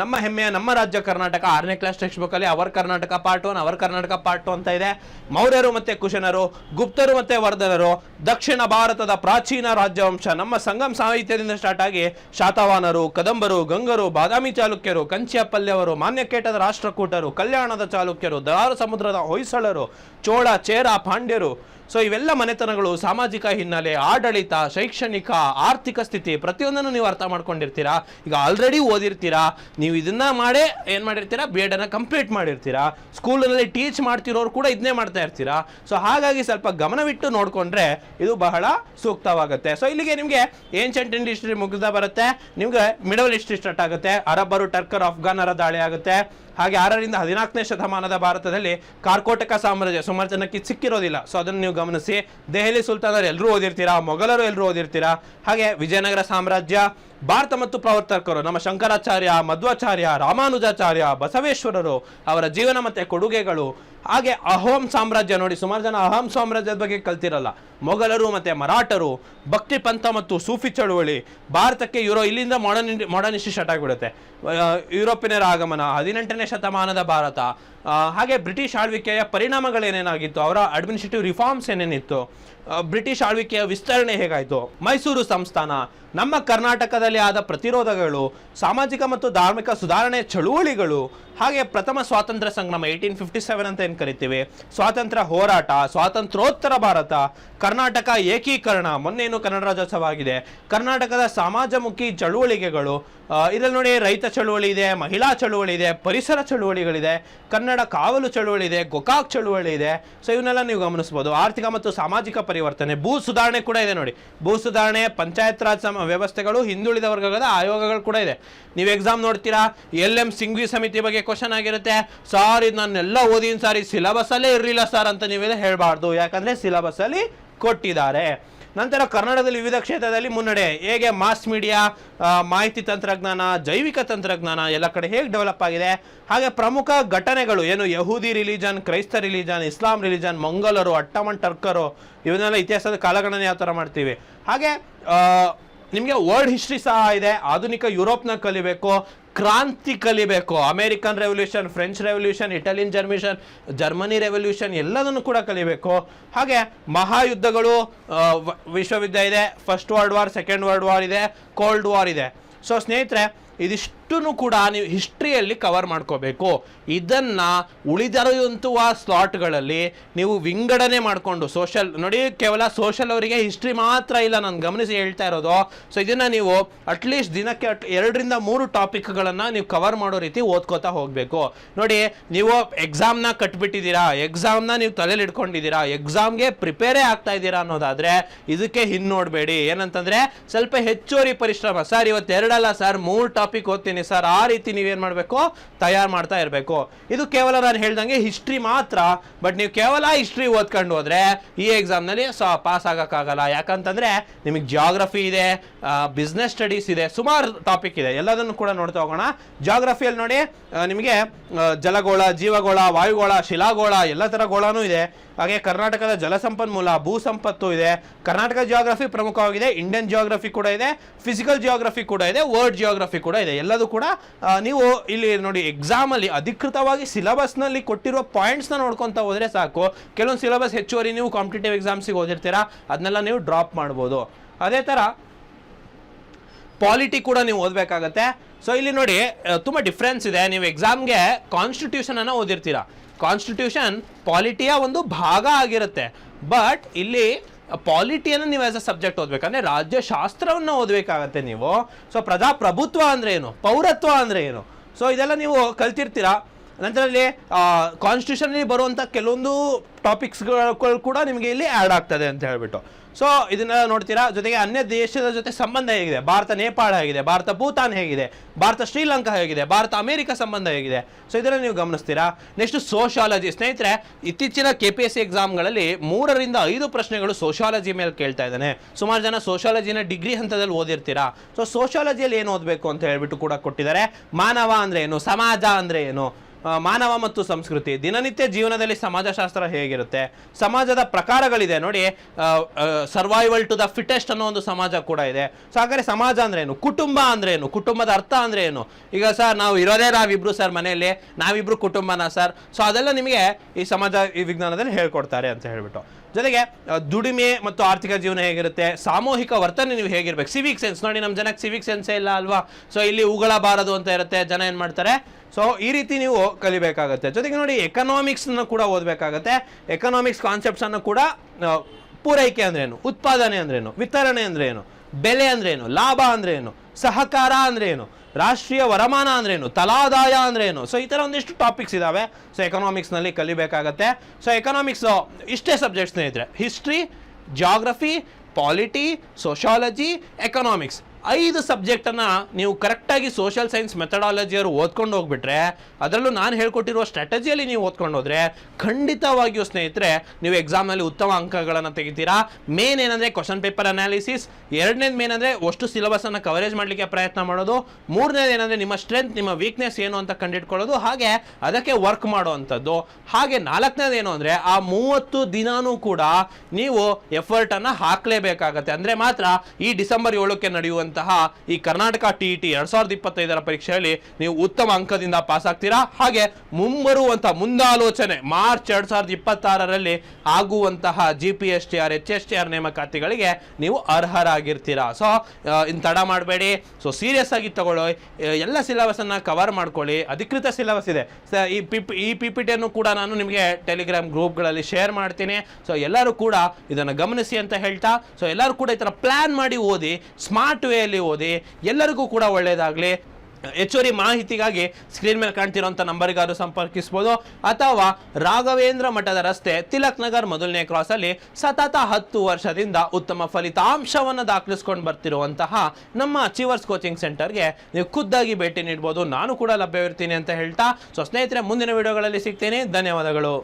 ನಮ್ಮ ಹೆಮ್ಮೆಯ ನಮ್ಮ ರಾಜ್ಯ ಕರ್ನಾಟಕ ಆರನೇ ಕ್ಲಾಸ್ ಟೆಕ್ಸ್ಟ್ ಬುಕ್ಕಲ್ಲಿ our Karnataka part one our Karnataka part ಅಂತ ಇದೆ. ಮೌರ್ಯರು ಮತ್ತೆ ಕುಶನರು, ಗುಪ್ತರು ಮತ್ತೆ ವರ್ಧನರು, ದಕ್ಷಿಣ ಭಾರತದ ಪ್ರಾಚೀನ ರಾಜ್ಯವಂಶ, ನಮ್ಮ ಸಂಗಮ್ ಸಾಹಿತ್ಯದಿಂದ ಸ್ಟಾರ್ಟ್ ಆಗಿ ಶಾತವಾನರು, ಕದಂಬರು, ಗಂಗರು, ಬಾದಾಮಿ ಚಾಲುಕ್ಯರು ಕಂಚಿಯ ಪಲ್ಯವರು ಮಾನ್ಯಕೇಟದ ರಾಷ್ಟ್ರಕೂಟರು, ಕಲ್ಯಾಣದ ಚಾಲುಕ್ಯರು ದಾರ ಸಮುದ್ರದ ಹೊಯ್ಸಳರು, ಚೋಳ, ಚೇರ, ಪಾಂಡ್ಯರು ಸೊ ಇವೆಲ್ಲ ಮನೆತನಗಳು ಸಾಮಾಜಿಕ ಹಿನ್ನೆಲೆ, ಆಡಳಿತ, ಶೈಕ್ಷಣಿಕ, ಆರ್ಥಿಕ ಸ್ಥಿತಿ, ಪ್ರತಿಯೊಂದನ್ನು ನೀವು ಅರ್ಥ ಮಾಡ್ಕೊಂಡಿರ್ತೀರಾ? ಈಗ ಆಲ್ರೆಡಿ ಓದಿರ್ತೀರಾ? ನೀವು ಇದನ್ನ ಮಾಡೇ ಏನು ಮಾಡಿರ್ತೀರಾ? B complete ಮಾಡಿರ್ತೀರಾ? ಸ್ಕೂಲ್ನಲ್ಲಿ ಟೀಚ್ ಮಾಡ್ತಿರೋರು ಕೂಡ ಇದನ್ನೇ ಮಾಡ್ತಾ ಇರ್ತೀರಾ? ಸೊ ಹಾಗಾಗಿ ಸ್ವಲ್ಪ ಗಮನವಿಟ್ಟು ನೋಡಿಕೊಂಡ್ರೆ ಇದು ಬಹಳ ಸೂಕ್ತವಾಗುತ್ತೆ. ಸೊ ಇಲ್ಲಿಗೆ ನಿಮಗೆ ಏನ್ಷಂಟ್ ಇಂಡಸ್ಟ್ರಿ ಮುಗಿದ ಬರುತ್ತೆ. ನಿಮಗೆ ಮಿಡಲ್ ಹಿಸ್ಟ್ರಿ ಸ್ಟಾರ್ಟ್ ಆಗುತ್ತೆ. ಅರಬ್ಬರು ಟರ್ಕರ್ ಅಫ್ಘಾನರ ದಾಳಿ ಆಗುತ್ತೆ. ಹಾಗೆ ಆರರಿಂದ ಹದಿನಾಲ್ಕನೇ ಶತಮಾನದ ಭಾರತದಲ್ಲಿ ಕಾರ್ಕೋಟಕ ಸಾಮ್ರಾಜ್ಯ ಸುಮಾರು ಜನಕ್ಕೆ ಸಿಕ್ಕಿರೋದಿಲ್ಲ. ಸೊ ಅದನ್ನು ನೀವು ಗಮನಿಸಿ. ದೆಹಲಿ ಸುಲ್ತಾನರು ಎಲ್ಲರೂ ಓದಿರ್ತೀರಾ? ಮೊಘಲರು ಎಲ್ಲರೂ ಓದಿರ್ತೀರಾ? ಹಾಗೆ ವಿಜಯನಗರ ಸಾಮ್ರಾಜ್ಯ, ಭಾರತ ಮತ್ತು ಪ್ರವರ್ತಕರು, ನಮ್ಮ ಶಂಕರಾಚಾರ್ಯ, ಮಧ್ವಾಚಾರ್ಯ, ರಾಮಾನುಜಾಚಾರ್ಯ, ಬಸವೇಶ್ವರರು, ಅವರ ಜೀವನ ಮತ್ತು ಕೊಡುಗೆಗಳು ಹಾಗೆ ಅಹೋಂ ಸಾಮ್ರಾಜ್ಯ ನೋಡಿ, ಸುಮಾರು ಜನ ಅಹೋಂ ಸಾಮ್ರಾಜ್ಯದ ಬಗ್ಗೆ ಕಲ್ತಿರಲ್ಲ. ಮೊಘಲರು ಮತ್ತು ಮರಾಠರು ಭಕ್ತಿ ಪಂಥ ಮತ್ತು ಸೂಫಿ ಚಳುವಳಿ ಭಾರತಕ್ಕೆ ಯುರೋ ಇಲ್ಲಿಂದ ಮಾಡರ್ನ್ ಮಾಡರ್ನಿಸ್ಟ್ ಸ್ಟಾರ್ಟ್ ಆಗಿಬಿಡುತ್ತೆ. ಯುರೋಪಿನರ ಆಗಮನ ಹದಿನೆಂಟನೇ ಶತಮಾನದ ಭಾರತ ಹಾಗೆ ಬ್ರಿಟಿಷ್ ಆಳ್ವಿಕೆಯ ಪರಿಣಾಮಗಳೇನೇನಾಗಿತ್ತು, ಅವರ ಅಡ್ಮಿನಿಸ್ಟ್ರೇಟಿವ್ ರಿಫಾರ್ಮ್ಸ್ ಏನೇನಿತ್ತು ಬ್ರಿಟಿಷ್ ಆಳ್ವಿಕೆಯ ವಿಸ್ತರಣೆ ಹೇಗಾಯಿತು, ಮೈಸೂರು ಸಂಸ್ಥಾನ ನಮ್ಮ ಕರ್ನಾಟಕದಲ್ಲಿ ಆದ ಪ್ರತಿರೋಧಗಳು, ಸಾಮಾಜಿಕ ಮತ್ತು ಧಾರ್ಮಿಕ ಸುಧಾರಣೆ ಚಳುವಳಿಗಳು, ಹಾಗೆ ಪ್ರಥಮ ಸ್ವಾತಂತ್ರ್ಯ ಸಂಗ್ರಾಮ ಏಯ್ಟೀನ್ ಫಿಫ್ಟಿ ಸೆವೆನ್ ಅಂತ ಏನು ಕರಿತೀವಿ? ಸ್ವಾತಂತ್ರ್ಯ ಹೋರಾಟ, ಸ್ವಾತಂತ್ರ್ಯೋತ್ತರ ಭಾರತ, ಕರ್ನಾಟಕ ಏಕೀಕರಣ ಮೊನ್ನೇನು ಕನ್ನಡ ರಾಜ್ಯೋತ್ಸವ ಆಗಿದೆ. ಕರ್ನಾಟಕದ ಸಮಾಜಮುಖಿ ಚಳುವಳಿಕೆಗಳು ಇದರಲ್ಲಿ ನೋಡಿ ರೈತ ಚಳುವಳಿ ಇದೆ, ಮಹಿಳಾ ಚಳುವಳಿ ಇದೆ, ಪರಿಸರ ಚಳುವಳಿಗಳಿದೆ, ಕನ್ನಡ ಕಾವಲು ಚಳುವಳಿ ಇದೆ ಗೋಕಾಕ್ ಚಳುವಳಿ ಇದೆ. ಸೊ ಇವನ್ನೆಲ್ಲ ನೀವು ಗಮನಿಸ್ಬೋದು. ಆರ್ಥಿಕ ಮತ್ತು ಸಾಮಾಜಿಕ ಪರಿವರ್ತನೆ, ಭೂ ಸುಧಾರಣೆ ಕೂಡ ಇದೆ ನೋಡಿ. ಭೂ ಸುಧಾರಣೆ, ಪಂಚಾಯತ್ ರಾಜ್ ವ್ಯವಸ್ಥೆಗಳು ಹಿಂದುಳಿದ ವರ್ಗಗಳ ಆಯೋಗಗಳು ಕೂಡ ಇದೆ. ನೀವು ಎಕ್ಸಾಮ್ ನೋಡ್ತೀರಾ? ಎಲ್ ಎಂ ಸಿಂಗ್ವಿ ಸಮಿತಿ ಬಗ್ಗೆ ಕ್ವಶನ್ ಆಗಿರುತ್ತೆ. ಸಾರ್ ಇದು ನಾನೆಲ್ಲ ಓದಿನ ಸಾರಿ ಸಿಲಬಸ್ಸಲ್ಲೇ ಇರಲಿಲ್ಲ ಸರ್ ಅಂತ ನೀವೆಲ್ಲ ಹೇಳಬಾರ್ದು. ಯಾಕಂದ್ರೆ ಸಿಲಬಸ್ಸಲ್ಲಿ ಕೊಟ್ಟಿದ್ದಾರೆ. ನಂತರ ಕರ್ನಾಟಕದಲ್ಲಿ ವಿವಿಧ ಕ್ಷೇತ್ರದಲ್ಲಿ ಮುನ್ನಡೆ. ಹೇಗೆ ಮಾಸ್ ಮೀಡಿಯಾ ಮಾಹಿತಿ ತಂತ್ರಜ್ಞಾನ, ಜೈವಿಕ ತಂತ್ರಜ್ಞಾನ ಎಲ್ಲ ಕಡೆ ಹೇಗೆ ಡೆವಲಪ್ ಆಗಿದೆ? ಹಾಗೆ ಪ್ರಮುಖ ಘಟನೆಗಳು ಏನು? ಯಹೂದಿ ರಿಲಿಜನ್ ಕ್ರೈಸ್ತ ರಿಲಿಜನ್ ಇಸ್ಲಾಂ ರಿಲಿಜನ್ ಮಂಗೋಲರು, ಅಟ್ಟಮನ್, ಟರ್ಕರು, ಇವನ್ನೆಲ್ಲ ಇತಿಹಾಸದ ಕಾಲಗಣನೆ ಯಾವ ಥರ ಮಾಡ್ತೀವಿ? ಹಾಗೆ ನಿಮಗೆ ವರ್ಲ್ಡ್ ಹಿಸ್ಟ್ರಿ ಸಹ ಇದೆ, ಆಧುನಿಕ ಯುರೋಪ್ನ ಕಲಿಬೇಕು, ಕ್ರಾಂತಿ ಕಲಿಬೇಕು American revolution French revolution Italian ಜರ್ಮಿಷನ್ Germany revolution ಎಲ್ಲದನ್ನು ಕೂಡ ಕಲಿಬೇಕು. ಹಾಗೆ ಮಹಾಯುದ್ಧಗಳು ವಿಶ್ವವಿದ್ಯ ಇದೆ first world war second world war ಇದೆ ಕೋಲ್ಡ್ ವಾರ್ ಇದೆ. ಸೊ ಸ್ನೇಹಿತರೆ ಇದಿಷ್ಟನ್ನು ಕೂಡ ನೀವು ಹಿಸ್ಟ್ರಿಯಲ್ಲಿ ಕವರ್ ಮಾಡ್ಕೋಬೇಕು. ಇದನ್ನ ಉಳಿದಿರುವಂತಹ ಸ್ಲಾಟ್ಗಳಲ್ಲಿ ನೀವು ವಿಂಗಡಣೆ ಮಾಡಿಕೊಂಡು ಸೋಷಲ್ ನೋಡಿ ಕೇವಲ ಸೋಷಲ್ ಅವರಿಗೆ ಹಿಸ್ಟ್ರಿ ಮಾತ್ರ ಇಲ್ಲ ನಾನು ಗಮನಿಸಿ ಹೇಳ್ತಾ ಇರೋದು. ಸೊ ಇದನ್ನ ನೀವು ಅಟ್ಲೀಸ್ಟ್ ದಿನಕ್ಕೆ ಅಟ್ ಎರಡರಿಂದ ಮೂರು ಟಾಪಿಕ್ಗಳನ್ನು ನೀವು ಕವರ್ ಮಾಡೋ ರೀತಿ ಓದ್ಕೋತಾ ಹೋಗಬೇಕು. ನೋಡಿ, ನೀವು ಎಕ್ಸಾಮ್ನ ಕಟ್ಬಿಟ್ಟಿದ್ದೀರಾ ಎಕ್ಸಾಮ್ನ ನೀವು ತಲೆಯಲ್ಲಿ ಇಟ್ಕೊಂಡಿದ್ದೀರಾ ಎಕ್ಸಾಮ್ಗೆ ಪ್ರಿಪೇರೇ ಆಗ್ತಾ ಇದ್ದೀರಾ ಅನ್ನೋದಾದ್ರೆ ಇದಕ್ಕೆ ನೋಡಬೇಡಿ ಏನಂತಂದ್ರೆ ಸ್ವಲ್ಪ ಹೆಚ್ಚುವರಿ ಪರಿಶ್ರಮ. ಸರ್ ಇವತ್ತು ಎರಡಲ್ಲ ಸರ್ ಮೂರು ಟಾಪಿಕ್ ಓದ್ತೀನಿ. ಸರ್, ಆ ರೀತಿ ನೀವೇನು ಮಾಡಬೇಕು? ತಯಾರು ಮಾಡ್ತಾ ಇರಬೇಕು. ಇದು ಕೇವಲ ನಾನು ಹೇಳ್ದಂಗೆ ಹಿಸ್ಟ್ರಿ ಮಾತ್ರ. ಬಟ್ ನೀವು ಕೇವಲ ಹಿಸ್ಟ್ರಿ ಓದ್ಕೊಂಡು ಹೋದರೆ ಈ ಎಕ್ಸಾಮ್ನಲ್ಲಿ ಸ ಪಾಸ್ ಆಗೋಕ್ಕಾಗಲ್ಲ. ಯಾಕಂತಂದರೆ ನಿಮಗೆ ಜಾಗ್ರಫಿ ಇದೆ ಬಿಸ್ನೆಸ್ ಸ್ಟಡೀಸ್ ಇದೆ, ಸುಮಾರು ಟಾಪಿಕ್ ಇದೆ. ಎಲ್ಲದನ್ನು ಕೂಡ ನೋಡ್ತಾ ಹೋಗೋಣ. ಜಾಗ್ರಫಿಯಲ್ಲಿ ನೋಡಿ ನಿಮಗೆ ಜಲಗೋಳ, ಜೀವಗೋಳ, ವಾಯುಗೋಳ, ಶಿಲಾಗೋಳ, ಎಲ್ಲ ಥರ ಗೋಳನೂ ಇದೆ. ಹಾಗೆ ಕರ್ನಾಟಕದ ಜಲಸಂಪನ್ಮೂಲ, ಭೂ ಸಂಪತ್ತು ಇದೆ. ಕರ್ನಾಟಕ ಜಿಯೋಗ್ರಫಿ ಪ್ರಮುಖವಾಗಿದೆ. ಇಂಡಿಯನ್ ಜಿಯೋಗ್ರಫಿ ಕೂಡ ಇದೆ. ಫಿಸಿಕಲ್ ಜಿಯೋಗ್ರಫಿ ಕೂಡ ಇದೆ. ವರ್ಲ್ಡ್ ಜಿಯೋಗ್ರಫಿ ಕೂಡ ಇದೆ. ಎಲ್ಲದೂ ಕೂಡ ನೀವು ಇಲ್ಲಿ ನೋಡಿ ಎಕ್ಸಾಮಲ್ಲಿ ಅಧಿಕೃತವಾಗಿ ಸಿಲೆಬಸ್ನಲ್ಲಿ ಕೊಟ್ಟಿರುವ ಪಾಯಿಂಟ್ಸ್ನ ನೋಡ್ಕೊತಾ ಹೋದರೆ ಸಾಕು. ಕೆಲವೊಂದು ಸಿಲಬಸ್ ಹೆಚ್ಚುವರಿ ನೀವು ಕಾಂಪಿಟೇಟಿವ್ ಎಕ್ಸಾಮ್ಸಿಗೆ ಓದಿರ್ತೀರಾ ಅದನ್ನೆಲ್ಲ ನೀವು ಡ್ರಾಪ್ ಮಾಡ್ಬೋದು. ಅದೇ ಥರ ಪಾಲಿಟಿ ಕೂಡ ನೀವು ಓದಬೇಕಾಗತ್ತೆ. ಸೊ ಇಲ್ಲಿ ನೋಡಿ ತುಂಬ ಡಿಫ್ರೆನ್ಸ್ ಇದೆ. ನೀವು ಎಕ್ಸಾಮ್ಗೆ ಕಾನ್ಸ್ಟಿಟ್ಯೂಷನ್ ಅನ್ನು ಓದಿರ್ತೀರಾ. ಕಾನ್ಸ್ಟಿಟ್ಯೂಷನ್ ಪಾಲಿಟಿಯ ಒಂದು ಭಾಗ ಆಗಿರುತ್ತೆ. ಬಟ್ ಇಲ್ಲಿ ಪಾಲಿಟಿಯನ್ನು ನೀವು ಆಸ್ ಅ ಸಬ್ಜೆಕ್ಟ್ ಓದ್ಬೇಕಂದ್ರೆ ರಾಜ್ಯಶಾಸ್ತ್ರವನ್ನು ಓದಬೇಕಾಗತ್ತೆ ನೀವು. ಸೊ ಪ್ರಜಾಪ್ರಭುತ್ವ ಅಂದರೆ ಏನು? ಪೌರತ್ವ ಅಂದರೆ ಏನು? ಸೊ ಇದೆಲ್ಲ ನೀವು ಕಲ್ತಿರ್ತೀರಾ? ನಂತರದಲ್ಲಿ ಕಾನ್ಸ್ಟಿಟ್ಯೂಷನಲ್ಲಿ ಬರುವಂಥ ಕೆಲವೊಂದು ಟಾಪಿಕ್ಸ್ಗಳು ಕೂಡ ನಿಮಗೆ ಇಲ್ಲಿ ಆ್ಯಡ್ ಆಗ್ತದೆ ಅಂತ ಹೇಳ್ಬಿಟ್ಟು. ಸೊ ಇದನ್ನ ನೋಡ್ತೀರಾ? ಜೊತೆಗೆ ಅನ್ಯ ದೇಶದ ಜೊತೆ ಸಂಬಂಧ ಹೇಗಿದೆ? ಭಾರತ ನೇಪಾಳ ಹೇಗಿದೆ? ಭಾರತ ಭೂತಾನ್ ಹೇಗಿದೆ? ಭಾರತ ಶ್ರೀಲಂಕಾ ಹೇಗಿದೆ? ಭಾರತ ಅಮೆರಿಕ ಸಂಬಂಧ ಹೇಗಿದೆ? ಸೊ ಇದನ್ನು ನೀವು ಗಮನಿಸ್ತೀರಾ? ನೆಕ್ಸ್ಟ್ ಸೋಷಾಲಜಿ ಸ್ನೇಹಿತರೆ, ಇತ್ತೀಚಿನ ಕೆ ಪಿ ಎಸ್ ಸಿ ಎಕ್ಸಾಮ್ಗಳಲ್ಲಿ ಮೂರರಿಂದ ಐದು ಪ್ರಶ್ನೆಗಳು ಸೋಷಾಲಜಿ ಮೇಲೆ ಕೇಳ್ತಾ ಇದ್ದಾನೆ. ಸುಮಾರು ಜನ ಸೋಷಾಲಜಿನ ಡಿಗ್ರಿ ಹಂತದಲ್ಲಿ ಓದಿರ್ತೀರಾ? ಸೊ ಸೋಷಾಲಜಿಯಲ್ಲಿ ಏನು ಓದಬೇಕು ಅಂತ ಹೇಳ್ಬಿಟ್ಟು ಕೂಡ ಕೊಟ್ಟಿದ್ದಾರೆ. ಮಾನವ ಅಂದ್ರೆ ಏನು? ಸಮಾಜ ಅಂದ್ರೆ ಏನು? ಮಾನವ ಮತ್ತು ಸಂಸ್ಕೃತಿ, ದಿನನಿತ್ಯ ಜೀವನದಲ್ಲಿ ಸಮಾಜಶಾಸ್ತ್ರ ಹೇಗಿರುತ್ತೆ, ಸಮಾಜದ ಪ್ರಕಾರಗಳಿದೆ ನೋಡಿ ಸರ್ವೈವಲ್ ಟು ದ ಫಿಟೆಸ್ಟ್ ಅನ್ನೋ ಒಂದು ಸಮಾಜ ಕೂಡ ಇದೆ. ಸೊ ಹಾಗಾದ್ರೆ ಸಮಾಜ ಅಂದ್ರೆ ಏನು? ಕುಟುಂಬ ಅಂದ್ರೆ ಏನು? ಕುಟುಂಬದ ಅರ್ಥ ಅಂದ್ರೆ ಏನು? ಈಗ ಸರ್ ನಾವು ಇರೋದೇ ನಾವಿಬ್ರು ಸರ್ ಮನೆಯಲ್ಲಿ, ನಾವಿಬ್ರು ಕುಟುಂಬನ ಸರ್ ಸೊ ಅದೆಲ್ಲ ನಿಮಗೆ ಈ ಸಮಾಜ, ಈ ವಿಜ್ಞಾನದಲ್ಲಿ ಹೇಳ್ಕೊಡ್ತಾರೆ ಅಂತ ಹೇಳ್ಬಿಟ್ಟು. ಜೊತೆಗೆ ದುಡಿಮೆ ಮತ್ತು ಆರ್ಥಿಕ ಜೀವನ ಹೇಗಿರುತ್ತೆ? ಸಾಮೂಹಿಕ ವರ್ತನೆ ನೀವು ಹೇಗಿರ್ಬೇಕು? ಸಿವಿಕ್ ಸೆನ್ಸ್ ನೋಡಿ ನಮ್ಮ ಜನಕ್ಕೆ ಸಿವಿಕ್ ಸೆನ್ಸೇ ಇಲ್ಲ ಅಲ್ವಾ? ಸೊ ಇಲ್ಲಿ ಉಗಳಬಾರದು ಅಂತ ಇರುತ್ತೆ, ಜನ ಏನು ಮಾಡ್ತಾರೆ? ಸೊ ಈ ರೀತಿ ನೀವು ಕಲಿಬೇಕಾಗುತ್ತೆ. ಜೊತೆಗೆ ನೋಡಿ ಎಕನಾಮಿಕ್ಸ್ನ ಕೂಡ ಓದಬೇಕಾಗತ್ತೆ. ಎಕನಾಮಿಕ್ಸ್ ಕಾನ್ಸೆಪ್ಟ್ಸನ್ನು ಕೂಡ ಪೂರೈಕೆ ಅಂದ್ರೇನು ಉತ್ಪಾದನೆ ಅಂದ್ರೇನು ವಿತರಣೆ ಅಂದ್ರೆ ಏನು? ಬೆಲೆ ಅಂದ್ರೆ ಏನು? ಲಾಭ ಅಂದ್ರೆ ಏನು? ಸಹಕಾರ ಅಂದ್ರೆ ಏನು? ರಾಷ್ಟ್ರೀಯ ವರಮಾನ ಅಂದ್ರೇನು? ತಲಾದಾಯ ಅಂದ್ರೆ ಏನು ಸೊ ಈ ಥರ ಒಂದಿಷ್ಟು ಟಾಪಿಕ್ಸ್ ಇದಾವೆ. ಸೊ ಎಕನಾಮಿಕ್ಸ್ನಲ್ಲಿ ಕಲಿಬೇಕಾಗತ್ತೆ. ಸೊ ಎಕನಾಮಿಕ್ಸ್ ಇಷ್ಟೇ ಸಬ್ಜೆಕ್ಟ್ಸ್ನೇ ಸ್ನೇಹಿತರೆ. History geography polity sociology economics ಐದು ಸಬ್ಜೆಕ್ಟನ್ನು ನೀವು ಕರೆಕ್ಟಾಗಿ ಸೋಷಿಯಲ್ ಸೈನ್ಸ್ ಮೆಥಡಾಲಜಿಯವರು ಓದ್ಕೊಂಡು ಹೋಗ್ಬಿಟ್ರೆ, ಅದರಲ್ಲೂ ನಾನು ಹೇಳ್ಕೊಟ್ಟಿರುವ ಸ್ಟ್ರಾಟಜಿಯಲ್ಲಿ ನೀವು ಓದ್ಕೊಂಡು ಹೋದರೆ, ಖಂಡಿತವಾಗಿಯೂ ಸ್ನೇಹಿತರೆ, ನೀವು ಎಕ್ಸಾಮಲ್ಲಿ ಉತ್ತಮ ಅಂಕಗಳನ್ನು ತೆಗಿತೀರಾ? ಮೇನ್ ಏನಂದರೆ ಕ್ವಶನ್ ಪೇಪರ್ ಅನಾಲಿಸಿಸ್ ಎರಡನೇದು ಮೇನ್ ಅಂದರೆ ಅಷ್ಟು ಸಿಲೆಬಸನ್ನು ಕವರೇಜ್ ಮಾಡಲಿಕ್ಕೆ ಪ್ರಯತ್ನ ಮಾಡೋದು, ಮೂರನೇದು ಏನಂದರೆ ನಿಮ್ಮ ಸ್ಟ್ರೆಂತ್ ನಿಮ್ಮ ವೀಕ್ನೆಸ್ ಏನು ಅಂತ ಕಂಡಿಡ್ಕೊಳ್ಳೋದು ಹಾಗೆ ಅದಕ್ಕೆ ವರ್ಕ್ ಮಾಡುವಂಥದ್ದು. ಹಾಗೆ ನಾಲ್ಕನೇದು ಏನು ಅಂದರೆ ಆ ಮೂವತ್ತು ದಿನಾನೂ ಕೂಡ ನೀವು ಎಫರ್ಟನ್ನು ಹಾಕಲೇಬೇಕಾಗತ್ತೆ. ಅಂದರೆ ಮಾತ್ರ ಈ ಡಿಸೆಂಬರ್ ಏಳಕ್ಕೆ ನಡೆಯುವಂತಹ ಈ ಕರ್ನಾಟಕ ಟಿ ಟಿ ಎರಡ್ ಸಾವಿರದ ಇಪ್ಪತ್ತೈದರ ಪರೀಕ್ಷೆಯಲ್ಲಿ ನೀವು ಉತ್ತಮ ಅಂಕದಿಂದ ಪಾಸ್ ಆಗ್ತೀರಾ ಹಾಗೆ ಮುಂಬರುವಂತಹ ಮುಂದಾಲೋಚನೆ ಮಾರ್ಚ್ ಎರಡ್ ಸಾವಿರದ ಇಪ್ಪತ್ತಾರರಲ್ಲಿ ಆಗುವಂತಹ G P S T R H S T R ನೇಮಕಾತಿಗಳಿಗೆ ನೀವು ಅರ್ಹರಾಗಿರ್ತೀರಾ? ಸೊ ಇನ್ನು ತಡ ಮಾಡಬೇಡಿ. ಸೊ ಸೀರಿಯಸ್ ಆಗಿ ತಗೊಳ್ಳಿ. ಎಲ್ಲ ಸಿಲೆಬಸ್ ಅನ್ನ ಕವರ್ ಮಾಡ್ಕೊಳ್ಳಿ. ಅಧಿಕೃತ ಸಿಲೆಬಸ್ ಇದೆ. ಈ ಪಿ ಈ ಪಿ ಟಿಯನ್ನು ಕೂಡ ನಾನು ನಿಮಗೆ ಟೆಲಿಗ್ರಾಮ್ ಗ್ರೂಪ್ಗಳಲ್ಲಿ ಶೇರ್ ಮಾಡ್ತೀನಿ. ಸೊ ಎಲ್ಲರೂ ಕೂಡ ಇದನ್ನು ಗಮನಿಸಿ ಅಂತ ಹೇಳ್ತಾ ಸೊ ಎಲ್ಲರೂ ಕೂಡ ಈ ಥರ ಪ್ಲ್ಯಾನ್ ಮಾಡಿ ಓದಿ ಸ್ಮಾರ್ಟ್ ವೇಯಲ್ಲಿ ಓದಿ ಎಲ್ಲರಿಗೂ ಕೂಡ ಒಳ್ಳೆಯದಾಗಲಿ ಹೆಚ್ಚುವರಿ ಮಾಹಿತಿಗಾಗಿ ಸ್ಕ್ರೀನ್ ಮೇಲೆ ಕಾಣ್ತಿರೋಂಥ ನಂಬರಿಗಾರು ಸಂಪರ್ಕಿಸ್ಬೋದು. ಅಥವಾ ರಾಘವೇಂದ್ರ ಮಠದ ರಸ್ತೆ ತಿಲಕ್ ನಗರ್ ಮೊದಲನೇ ಕ್ರಾಸಲ್ಲಿ ಸತತ ಹತ್ತು ವರ್ಷದಿಂದ ಉತ್ತಮ ಫಲಿತಾಂಶವನ್ನು ದಾಖಲಿಸ್ಕೊಂಡು ಬರ್ತಿರುವಂತಹ ನಮ್ಮ ಅಚೀವರ್ಸ್ ಕೋಚಿಂಗ್ ಸೆಂಟರ್ಗೆ ನೀವು ಖುದ್ದಾಗಿ ಭೇಟಿ ನೀಡ್ಬೋದು. ನಾನು ಕೂಡ ಲಭ್ಯವಿರ್ತೀನಿ ಅಂತ ಹೇಳ್ತಾ. ಸೊ ಸ್ನೇಹಿತರೆ, ಮುಂದಿನ ವಿಡಿಯೋಗಳಲ್ಲಿ ಸಿಗ್ತೇನೆ. ಧನ್ಯವಾದಗಳು.